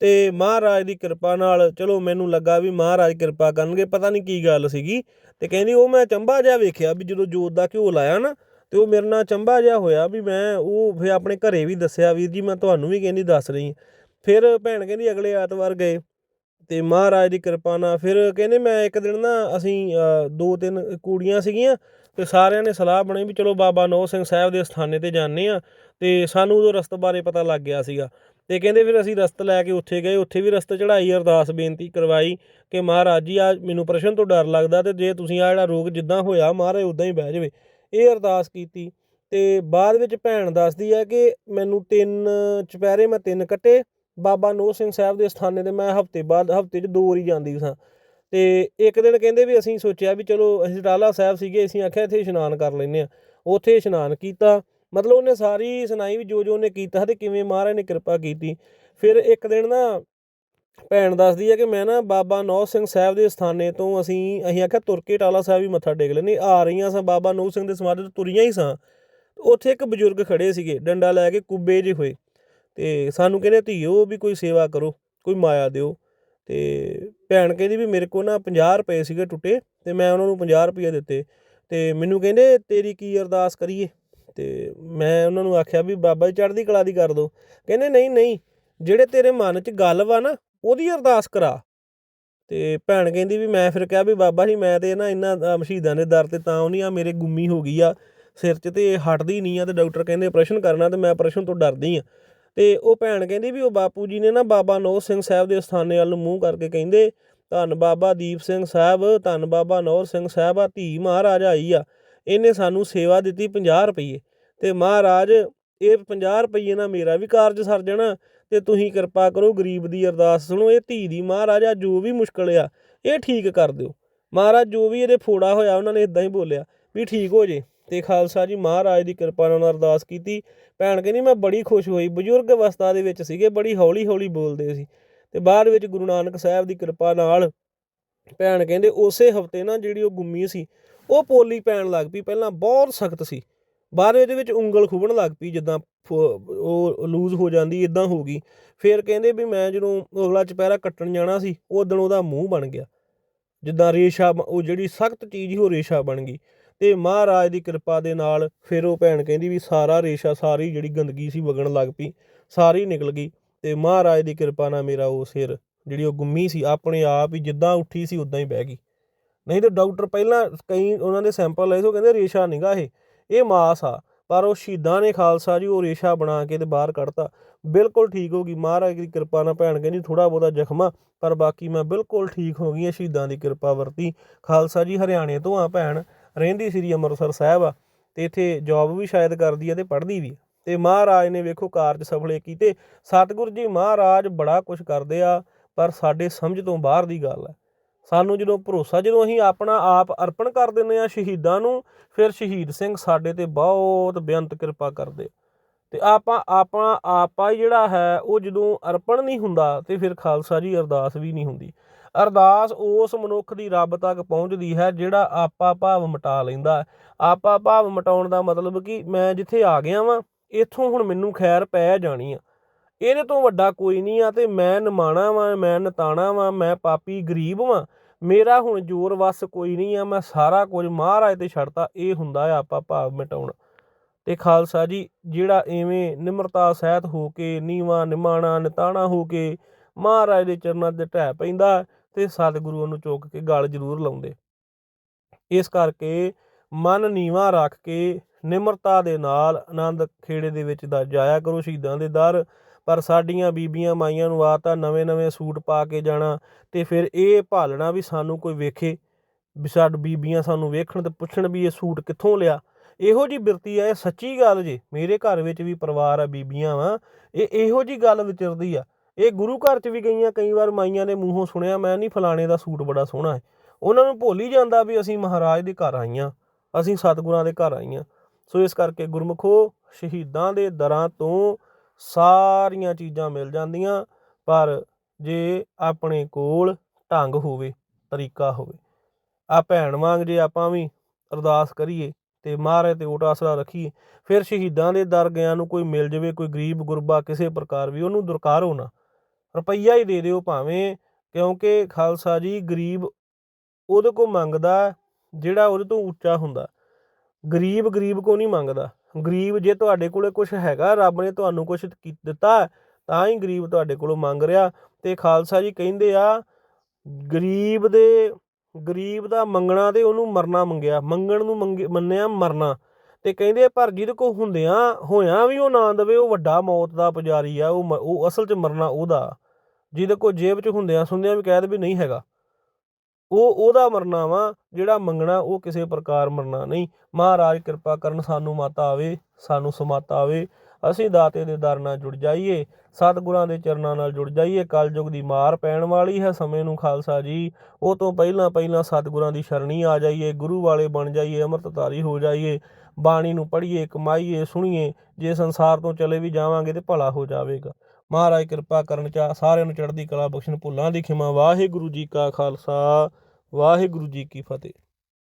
ਤੇ ਮਹਾਰਾਜ ਦੀ ਕਿਰਪਾ ਨਾਲ, ਚਲੋ ਮੈਨੂੰ ਲੱਗਾ ਵੀ ਮਹਾਰਾਜ ਕਿਰਪਾ ਕਰਨਗੇ, ਪਤਾ ਨਹੀਂ ਕੀ ਗੱਲ ਸੀਗੀ। ਤੇ ਕਹਿੰਦੀ ਉਹ ਮੈਂ ਚੰਬਾ ਜਿਹਾ ਵੇਖਿਆ ਵੀ ਜਦੋਂ ਜੋਤ ਦਾ ਘਿਓ ਲਾਇਆ ਨਾ ਅਤੇ ਉਹ ਮੇਰੇ ਨਾਲ ਚੰਬਾ ਜਿਹਾ ਹੋਇਆ ਵੀ ਮੈਂ ਉਹ ਫਿਰ ਆਪਣੇ ਘਰੇ ਵੀ ਦੱਸਿਆ ਵੀਰ ਜੀ, ਮੈਂ ਤੁਹਾਨੂੰ ਵੀ ਕਹਿੰਦੀ ਦੱਸ ਰਹੀ ਹਾਂ। ਫਿਰ ਭੈਣ ਕਹਿੰਦੀ ਅਗਲੇ ਐਤਵਾਰ ਗਏ ਤੇ ਮਹਾਰਾਜ ਦੀ ਕਿਰਪਾ ਨਾਲ ਫਿਰ ਕਹਿੰਦੇ ਮੈਂ ਇੱਕ ਦਿਨ ਨਾ ਅਸੀਂ ਦੋ ਤਿੰਨ ਕੁੜੀਆਂ ਸੀਗੀਆਂ ਤੇ ਸਾਰਿਆਂ ਨੇ ਸਲਾਹ ਬਣੀ ਵੀ ਚਲੋ ਬਾਬਾ ਨੌ ਸਿੰਘ ਸਾਹਿਬ ਦੇ ਸਥਾਨੇ ਤੇ ਜਾਂਦੇ ਆ ਤੇ ਸਾਨੂੰ ਉਦੋਂ ਰਸਤ ਬਾਰੇ ਪਤਾ ਲੱਗ ਗਿਆ ਸੀਗਾ ਤੇ ਕਹਿੰਦੇ ਫਿਰ ਅਸੀਂ ਰਸਤ ਲੈ ਕੇ ਉੱਥੇ ਗਏ, ਉੱਥੇ ਵੀ ਰਸਤ ਚੜਾਈ ਅਰਦਾਸ ਬੇਨਤੀ ਕਰਵਾਈ ਕਿ ਮਹਾਰਾਜ ਜੀ ਆ ਮੈਨੂੰ ਪ੍ਰਸ਼ਨ ਤੋਂ ਡਰ ਲੱਗਦਾ ਤੇ ਜੇ ਤੁਸੀਂ ਆ ਜਿਹੜਾ ਰੋਗ ਜਿੱਦਾਂ ਹੋਇਆ ਮਹਾਰਾਜ ਉਦਾਂ ਹੀ ਬਹਿ ਜਾਵੇ ਇਹ ਅਰਦਾਸ ਕੀਤੀ ਤੇ ਬਾਅਦ ਵਿੱਚ ਭੈਣ ਦੱਸਦੀ ਹੈ ਕਿ ਮੈਨੂੰ ਤਿੰਨ ਚੁਪਹਿਰੇ ਮੈਂ ਤਿੰਨ ਕੱਟੇ, ਬਾਬਾ ਨੋਹ ਸਿੰਘ ਸਾਹਿਬ ਦੇ ਸਥਾਨੇ ਤੇ ਮੈਂ ਹਫ਼ਤੇ ਬਾਅਦ, ਹਫ਼ਤੇ 'ਚ ਦੋ ਵਾਰੀ ਜਾਂਦੀ ਸਾਂ। ਤੇ ਇੱਕ ਦਿਨ ਕਹਿੰਦੇ ਵੀ ਅਸੀਂ ਸੋਚਿਆ ਵੀ ਚਲੋ ਅਸੀਂ ਟਾਲਾ ਸਾਹਿਬ ਸੀਗੇ, ਅਸੀਂ ਆਖਿਆ ਇੱਥੇ ਇਸ਼ਨਾਨ ਕਰ ਲੈਨੇ ਆ ਉੱਥੇ ਇਸ਼ਨਾਨ ਕੀਤਾ, ਮਤਲਬ ਉਹਨੇ ਸਾਰੀ ਸੁਣਾਈ ਵੀ ਜੋ ਜੋ ਉਹਨੇ ਕੀਤਾ ਤੇ ਕਿਵੇਂ ਮਹਾਰਾਜ ਨੇ ਕਿਰਪਾ ਕੀਤੀ। ਫਿਰ ਇੱਕ ਦਿਨ ਨਾ ਭੈਣ ਦੱਸਦੀ ਹੈ ਕਿ ਮੈਂ ਨਾ ਬਾਬਾ ਨੌ ਸਿੰਘ ਸਾਹਿਬ ਦੇ ਸਥਾਨੇ ਤੋਂ ਅਸੀਂ ਅਸੀਂ ਆਖਿਆ ਤੁਰ ਕੇ ਟਾਲਾ ਸਾਹਿਬ ਵੀ ਮੱਥਾ ਟੇਕ ਲੈਨੇ ਆ ਰਹੀਆਂ ਸਾਂ ਬਾਬਾ ਨੌ ਸਿੰਘ ਦੇ ਸਮਾਧੀ ਤੋਂ, ਤੁਰੀਆਂ ਹੀ ਸਾਂ। ਉੱਥੇ ਇੱਕ ਬਜ਼ੁਰਗ ਖੜੇ ਸੀਗੇ, ਡੰਡਾ ਲੈ ਕੇ ਕੁੱਬੇ ਜਿਹੇ ਹੋਏ। ਤੇ ਸਾਨੂੰ ਕਹਿੰਦੇ, ਧੀਓ, ਵੀ ਕੋਈ ਸੇਵਾ ਕਰੋ, ਕੋਈ ਮਾਇਆ ਦਿਓ। ਤੇ ਭੈਣ ਕਹਿੰਦੀ ਵੀ ਮੇਰੇ ਕੋਲ ਨਾ 50 ਰੁਪਏ ਸੀਗੇ ਟੁੱਟੇ ਤੇ ਮੈਂ ਉਹਨਾਂ ਨੂੰ 50 ਰੁਪਏ ਦਿੱਤੇ। ਤੇ ਮੈਨੂੰ ਕਹਿੰਦੇ, ਤੇਰੀ ਕੀ ਅਰਦਾਸ ਕਰੀਏ? ਤੇ ਮੈਂ ਉਹਨਾਂ ਨੂੰ ਆਖਿਆ ਵੀ, ਬਾਬਾ ਜੀ, ਚੜ੍ਹਦੀ ਕਲਾ ਦੀ ਕਰ ਦਿਓ ਕਹਿੰਦੇ, ਨਹੀਂ ਨਹੀਂ, ਜਿਹੜੇ ਤੇਰੇ ਮਨ 'ਚ ਗੱਲ ਵਾ ਨਾ ਉਹਦੀ ਅਰਦਾਸ ਕਰਾ। ਤੇ ਭੈਣ ਕਹਿੰਦੀ ਵੀ ਮੈਂ ਫਿਰ ਕਿਹਾ ਵੀ ਬਾਬਾ ਜੀ ਮੈਂ ਤੇ ਨਾ ਇਹਨਾਂ ਅ, ਦੇ ਦਰ ਤੇ ਤਾਂ ਆਉਣੀ ਆ ਮੇਰੇ ਗੁੰਮੀ ਹੋ ਗਈ ਆ ਸਿਰ 'ਚ ਤੇ ਹਟਦੀ ਨਹੀਂ ਆ ਤੇ ਡਾਕਟਰ ਕਹਿੰਦੇ ਆਪਰੇਸ਼ਨ ਕਰਨਾ ਤੇ ਮੈਂ ਆਪਰੇਸ਼ਨ ਤੋਂ ਡਰਦੀ ਆ। ਤੇ ਉਹ ਭੈਣ ਕਹਿੰਦੀ ਵੀ ਉਹ ਬਾਪੂ ਜੀ ਨੇ ਨਾ ਬਾਬਾ ਨੌ ਸਿੰਘ ਸਾਹਿਬ ਦੇ ਅਸਥਾਨੇ ਵੱਲ ਨੂੰ ਮੂੰਹ ਕਰਕੇ ਕਹਿੰਦੇ ਧੰਨ ਬਾਬਾ ਦੀਪ ਸਿੰਘ ਸਾਹਿਬ ਧੰਨ ਬਾਬਾ ਨੌਰ ਸਿੰਘ ਸਾਹਿਬ ਆ ਧੀ ਮਹਾਰਾਜ ਆਈ ਆ ਇਹਨੇ ਸਾਨੂੰ ਸੇਵਾ ਦਿੱਤੀ 50 ਰੁਪਏ ਤੇ ਮਹਾਰਾਜ ਇਹ 50 ਰੁਪਏ ਨਾਲ ਮੇਰਾ ਵੀ ਕਾਰਜ ਸਰ ਜਾਣਾ ਤੇ ਤੁਸੀਂ ਕਿਰਪਾ ਕਰੋ ਗਰੀਬ ਦੀ ਅਰਦਾਸ ਸੁਣੋ, ਇਹ ਧੀ ਦੀ ਮਹਾਰਾਜਾ ਜੋ ਵੀ ਮੁਸ਼ਕਲ ਆ, ਇਹ ਠੀਕ ਕਰ ਦਿਓ। ਮਹਾਰਾਜ ਜੋ ਵੀ ਇਹਦੇ ਫੋੜਾ ਹੋਇਆ, ਉਹਨਾਂ ਨੇ ਇਦਾਂ ਹੀ ਬੋਲਿਆ ਵੀ ਠੀਕ ਹੋ ਜੇ। ਤੇ ਖਾਲਸਾ ਜੀ ਮਹਾਰਾਜ ਦੀ ਕਿਰਪਾ ਨਾਲ ਅਰਦਾਸ ਕੀਤੀ। ਭੈਣ ਕਹਿੰਦੀ, ਮੈਂ ਬੜੀ ਖੁਸ਼ ਹੋਈ, ਬਜ਼ੁਰਗ ਅਵਸਥਾ ਦੇ ਵਿੱਚ ਸੀਗੇ, ਬੜੀ ਹੌਲੀ ਹੌਲੀ ਬੋਲਦੇ ਸੀ। ਤੇ ਬਾਅਦ ਵਿੱਚ ਗੁਰੂ ਨਾਨਕ ਸਾਹਿਬ ਦੀ ਕਿਰਪਾ ਨਾਲ ਭੈਣ ਕਹਿੰਦੇ, ਉਸੇ ਹਫ਼ਤੇ ਨਾ ਜਿਹੜੀ ਉਹ ਗੁੰਮੀ ਸੀ, ਉਹ ਪੋਲੀ ਪੈਣ ਲੱਗ ਪਈ। ਪਹਿਲਾਂ ਬਹੁਤ ਸਖਤ ਸੀ। ਬਾਅਦ ਇਹਦੇ ਵਿੱਚ ਉਂਗਲ ਖੁੱਬਣ ਲੱਗ ਪਈ ਜਿੱਦਾਂ ਫ- ਉਹ ਲੂਜ਼ ਹੋ ਜਾਂਦੀ ਇਦਾਂ ਹੋ ਗਈ। ਫਿਰ ਕਹਿੰਦੇ ਵੀ ਮੈਂ ਜਦੋਂ ਅਗਲਾ ਚੁਪਹਿਰਾ ਕੱਟਣ ਜਾਣਾ ਸੀ, ਉਦੋਂ ਉਹਦਾ ਮੂੰਹ ਬਣ ਗਿਆ। ਜਿੱਦਾਂ ਰੇਸ਼ਾ ਬ- ਉਹ ਜਿਹੜੀ ਸਖਤ ਚੀਜ਼ ਸੀ, ਉਹ ਰੇਸ਼ਾ ਬਣ ਗਈ। ਤੇ ਮਹਾਰਾਜ ਦੀ ਕਿਰਪਾ ਦੇ ਨਾਲ ਫਿਰ ਉਹ ਭੈਣ ਕਹਿੰਦੀ ਵੀ ਸਾਰਾ ਰੇਸ਼ਾ, ਸਾਰੀ ਜਿਹੜੀ ਗੰਦਗੀ ਸੀ, ਵਗਣ ਲੱਗ ਪਈ, ਸਾਰੀ ਨਿਕਲ ਗਈ। ਤੇ ਮਹਾਰਾਜ ਦੀ ਕਿਰਪਾ ਨਾਲ ਮੇਰਾ ਉਹ ਸਿਰ, ਜਿਹੜੀ ਉਹ ਗੁੰਮੀ ਸੀ, ਆਪਣੇ ਆਪ ਹੀ ਜਿੱਦਾਂ ਉੱਠੀ ਸੀ, ਉਦਾਂ ਹੀ ਬਹਿ ਗਈ। ਨਹੀਂ ਤਾਂ ਡਾਕਟਰ ਪਹਿਲਾਂ ਕਈ ਉਹਨਾਂ ਦੇ ਸੈਂਪਲ ਲਏ ਸੀ, ਉਹ ਕਹਿੰਦੇ ਰੇਸ਼ਾ ਨਿਗਾ ਇਹ। ਇਹ ਮਾਸ ਆ, ਪਰ ਉਹ ਸ਼ਹੀਦਾਂ ਨੇ ਖਾਲਸਾ ਜੀ, ਉਹ ਰੇਸ਼ਾ ਬਣਾ ਕੇ ਤੇ ਬਾਹਰ ਕੱਢਤਾ। ਬਿਲਕੁਲ ਠੀਕ ਹੋ ਗਈ। ਮਹਾਰਾਜ ਦੀ ਕਿਰਪਾ ਨਾਲ ਭੈਣ ਕਹਿੰਦੀ ਥੋੜਾ ਬਹੁਤਾ ਜ਼ਖਮਾ ਪਰ ਬਾਕੀ ਮੈਂ ਬਿਲਕੁਲ ਠੀਕ ਹੋ ਗਈ ਹਾਂ, ਸ਼ਹੀਦਾਂ ਦੀ ਕਿਰਪਾ ਵਰਤੀ। ਖਾਲਸਾ ਜੀ ਹਰਿਆਣੇ ਤੋਂ ਆ ਭੈਣ, ਰਹਿੰਦੀ ਸ੍ਰੀ ਅੰਮ੍ਰਿਤਸਰ ਸਾਹਿਬ ਆ, ਤੇ ਇੱਥੇ ਜੌਬ ਵੀ ਸ਼ਾਇਦ ਕਰਦੀ ਆ ਤੇ ਪੜ੍ਹਦੀ ਵੀ ਆ। ਤੇ ਮਹਾਰਾਜ ਨੇ ਵੇਖੋ ਕਾਰਜ ਸਫਲੇ ਕੀਤੇ। ਸਤਿਗੁਰੂ ਜੀ ਮਹਾਰਾਜ ਬੜਾ ਕੁਝ ਕਰਦੇ ਆ, ਪਰ ਸਾਡੇ ਸਮਝ ਤੋਂ ਬਾਹਰ ਦੀ ਗੱਲ ਹੈ ਸਾਨੂੰ ਜਦੋਂ ਭਰੋਸਾ, ਜਦੋਂ ਅਸੀਂ ਆਪਣਾ ਆਪ ਅਰਪਣ ਕਰ ਦਿੰਦੇ ਆ ਸ਼ਹੀਦਾਂ ਨੂੰ, ਫਿਰ ਸ਼ਹੀਦ ਸਿੰਘ ਸਾਡੇ ਤੇ ਬਹੁਤ ਬੇਅੰਤ ਕਿਰਪਾ ਕਰਦੇ ਤੇ ਆਪਾਂ ਆਪਣਾ ਆਪਾ ਹੀ ਜਿਹੜਾ ਹੈ, ਉਹ ਜਦੋਂ ਅਰਪਣ ਨਹੀਂ ਹੁੰਦਾ, ਤੇ ਫਿਰ ਖਾਲਸਾ ਜੀ ਅਰਦਾਸ ਵੀ ਨਹੀਂ ਹੁੰਦੀ। ਅਰਦਾਸ ਉਸ ਮਨੁੱਖ ਦੀ ਰੱਬ ਤੱਕ ਪਹੁੰਚਦੀ ਹੈ, ਜਿਹੜਾ ਆਪਾ ਭਾਵ ਮਿਟਾ ਲੈਂਦਾ ਹੈ। ਆਪਾ ਭਾਵ ਮਿਟਾਉਣ ਦਾ ਮਤਲਬ ਕਿ ਮੈਂ ਜਿੱਥੇ ਆ ਗਿਆ ਵਾਂ, ਇੱਥੋਂ ਹੁਣ ਮੈਨੂੰ ਖੈਰ ਪੈ ਜਾਣੀ ਆ। ਇਹਦੇ ਤੋਂ ਵੱਡਾ ਕੋਈ ਨਹੀਂ ਆ ਤੇ ਮੈਂ ਨਿਮਾਣਾ ਵਾਂ, ਮੈਂ ਨਤਾਣਾ ਵਾਂ, ਮੈਂ ਪਾਪੀ ਗਰੀਬ ਵਾਂ। ਮੇਰਾ ਹੁਣ ਜ਼ੋਰ ਵਸ ਕੋਈ ਨਹੀਂ ਆ, ਮੈਂ ਸਾਰਾ ਕੁਝ ਮਹਾਰਾਜ ਤੇ ਛੱਡਤਾ, ਇਹ ਹੁੰਦਾ ਆ ਆਪਾ ਭਾਵ ਮਿਟਾਉਣ। ਤੇ ਖਾਲਸਾ ਜੀ, ਜਿਹੜਾ ਐਵੇਂ ਨਿਮਰਤਾ ਸਹਿਤ ਹੋ ਕੇ, ਨੀਵਾ, ਨਿਮਾਣਾ, ਨਿਤਾਣਾ ਹੋ ਕੇ ਮਹਾਰਾਜ ਦੇ ਚਰਨਾਂ ਤੇ ਢਹਿ ਪੈਂਦਾ ਤੇ ਸਤਿਗੁਰੂ ਨੂੰ ਚੁੱਕ ਕੇ ਗਲ ਜ਼ਰੂਰ ਲਾਉਂਦੇ। ਇਸ ਕਰਕੇ ਮਨ ਨੀਵਾ ਰੱਖ ਕੇ ਨਿਮਰਤਾ ਦੇ ਨਾਲ ਆਨੰਦ ਖੇੜੇ ਦੇ ਵਿੱਚ ਦਾ ਜਾਇਆ ਕਰੋ, ਸ਼ਹੀਦਾਂ ਦੇ ਦਰ। ਪਰ ਸਾਡੀਆਂ ਬੀਬੀਆਂ ਮਾਈਆਂ ਨੂੰ ਆ ਤਾਂ ਨਵੇਂ-ਨਵੇਂ ਸੂਟ ਪਾ ਕੇ ਜਾਣਾ ਤੇ ਫਿਰ ਇਹ ਭਾਲਣਾ ਵੀ ਸਾਨੂੰ ਕੋਈ ਵੇਖੇ। ਵੀ ਸਾਡ ਬੀਬੀਆਂ ਸਾਨੂੰ ਵੇਖਣ ਤੇ ਪੁੱਛਣ ਵੀ ਇਹ ਸੂਟ ਕਿੱਥੋਂ ਲਿਆ। ਇਹੋ ਜੀ ਬਿਰਤੀ ਆ, ਇਹ ਸੱਚੀ ਗੱਲ ਜੇ। ਮੇਰੇ ਘਰ ਵਿੱਚ ਵੀ ਪਰਿਵਾਰ ਆ, ਬੀਬੀਆਂ ਵਾ। ਇਹ ਇਹੋ ਜੀ ਗੱਲ ਵਿਚਰਦੀ ਆ। ਇਹ ਗੁਰੂ ਘਰ 'ਚ ਵੀ ਗਈਆਂ, ਕਈ ਵਾਰ ਮਾਈਆਂ ਦੇ ਮੂੰਹੋਂ ਸੁਣਿਆ, ਮੈਂ ਨਹੀਂ ਫਲਾਣੇ ਦਾ ਸੂਟ ਬੜਾ ਸੋਹਣਾ ਹੈ। ਉਹਨਾਂ ਨੂੰ ਭੁੱਲ ਹੀ ਜਾਂਦਾ ਵੀ ਅਸੀਂ ਮਹਾਰਾਜ ਦੇ ਘਰ ਆਈਆਂ, ਅਸੀਂ ਸਤਿਗੁਰਾਂ ਦੇ ਘਰ ਆਈਆਂ। ਸੋ ਇਸ ਕਰਕੇ ਗੁਰਮਖੋ, ਸ਼ਹੀਦਾਂ ਦੇ ਦਰਾਂ ਤੋਂ ਸਾਰੀਆਂ ਚੀਜ਼ਾਂ ਮਿਲ ਜਾਂਦੀਆਂ, ਪਰ ਜੇ ਆਪਣੇ ਕੋਲ ਢੰਗ ਹੋਵੇ, ਤਰੀਕਾ ਹੋਵੇ ਆ ਭੈਣ ਵਾਂਗ ਜੇ ਆਪਾਂ ਵੀ ਅਰਦਾਸ ਕਰੀਏ ਤੇ ਮਹਾਰਾਜ ਤੇ ਓਟ ਆਸਰਾ ਰੱਖੀਏ, ਫਿਰ ਸ਼ਹੀਦਾਂ ਦੇ ਦਰ ਗਿਆਂ ਨੂੰ ਕੋਈ ਮਿਲ ਜਾਵੇ, ਕੋਈ ਗਰੀਬ ਗੁਰਬਾ ਕਿਸੇ ਪ੍ਰਕਾਰ ਵੀ, ਉਹਨੂੰ ਦੁਰਕਾਰੋ ਨਾ। ਰੁਪਈਆ ਹੀ ਦੇ ਦਿਓ ਭਾਵੇਂ, ਕਿਉਂਕਿ ਖਾਲਸਾ ਜੀ ਗਰੀਬ ਉਹਦੇ ਕੋ ਮੰਗਦਾ, ਜਿਹੜਾ ਉਹਦੇ ਤੋਂ ਉੱਚਾ ਹੁੰਦਾ। ਗਰੀਬ ਗਰੀਬ ਕੋ ਨਹੀਂ ਮੰਗਦਾ। ਗਰੀਬ ਜੇ ਤੁਹਾਡੇ ਕੋਲੇ ਕੁਝ ਹੈਗਾ, ਰੱਬ ਨੇ ਤੁਹਾਨੂੰ ਕੁਝ ਦਿੱਤਾ, ਤਾਂ ਹੀ ਗਰੀਬ ਤੁਹਾਡੇ ਕੋਲੋਂ ਮੰਗ ਰਿਹਾ। ਤੇ ਖਾਲਸਾ ਜੀ ਕਹਿੰਦੇ ਆ, ਗਰੀਬ ਦੇ, ਗਰੀਬ ਦਾ ਮੰਗਣਾ ਤੇ ਉਹਨੂੰ ਮਰਨਾ ਮੰਗਿਆ। ਮੰਗਣ ਨੂੰ ਮੰਗੇ- ਮੰਨਿਆ ਮਰਨਾ। ਤੇ ਕਹਿੰਦੇ ਪਰ ਜਿਹਦੇ ਕੋ ਹੁੰਦਿਆਂ, ਹੋਇਆਂ ਵੀ ਉਹ ਨਾ ਦਵੇ, ਉਹ ਵੱਡਾ ਮੌਤ ਦਾ ਪੁਜਾਰੀ ਆ, ਉਹ ਮ- ਉਹ ਅਸਲ 'ਚ ਮਰਨਾ ਉਹਦਾ। ਜਿਹਦੇ ਕੋ ਜੇਬ 'ਚ ਹੁੰਦਿਆਂ ਸੁਣਦਿਆਂ ਵੀ ਕਹਿ ਦੇ ਵੀ ਨਹੀਂ ਹੈਗਾ। ਉਹ, ਉਹਦਾ ਮਰਨਾ ਵਾ, ਜਿਹੜਾ ਮੰਗਣਾ, ਉਹ ਕਿਸੇ ਪ੍ਰਕਾਰ ਮਰਨਾ ਨਹੀਂ। ਮਹਾਰਾਜ ਕਿਰਪਾ ਕਰਨ ਸਾਨੂੰ ਮਾਤਾ ਆਵੇ, ਸਾਨੂੰ ਸਮਾਤਾ ਆਵੇ। ਅਸੀਂ ਦਾਤੇ ਦੇ ਦਰ ਨਾਲ ਜੁੜ ਜਾਈਏ, ਸਤਿਗੁਰਾਂ ਦੇ ਚਰਨਾਂ ਨਾਲ ਜੁੜ ਜਾਈਏ। ਕਲਯੁਗ ਦੀ ਮਾਰ ਪੈਣ ਵਾਲੀ ਹੈ ਸਮੇਂ ਨੂੰ ਖਾਲਸਾ ਜੀ। ਉਹ ਤੋਂ ਪਹਿਲਾਂ ਪਹਿਲਾਂ ਸਤਿਗੁਰਾਂ ਦੀ ਸ਼ਰਣੀ ਆ ਜਾਈਏ, ਗੁਰੂ ਵਾਲੇ ਬਣ ਜਾਈਏ, ਅੰਮ੍ਰਿਤਧਾਰੀ ਹੋ ਜਾਈਏ। ਬਾਣੀ ਨੂੰ ਪੜ੍ਹੀਏ, ਕਮਾਈਏ, ਸੁਣੀਏ। ਜੇ ਸੰਸਾਰ ਤੋਂ ਚਲੇ ਵੀ ਜਾਵਾਂਗੇ ਤੇ ਭਲਾ ਹੋ ਜਾਵੇਗਾ। ਮਹਾਰਾਜ ਕਿਰਪਾ ਕਰਨ ਚਾ, ਸਾਰਿਆਂ ਨੂੰ ਚੜ੍ਹਦੀ ਕਲਾ ਬਖਸ਼ਣ ਭੁੱਲਾਂ ਦੀ ਖਿਮਾ। ਵਾਹਿਗੁਰੂ ਜੀ ਕਾ ਖਾਲਸਾ। ਵਾਹਿਗੁਰੂ ਜੀ ਕੀ ਫਤਿਹ।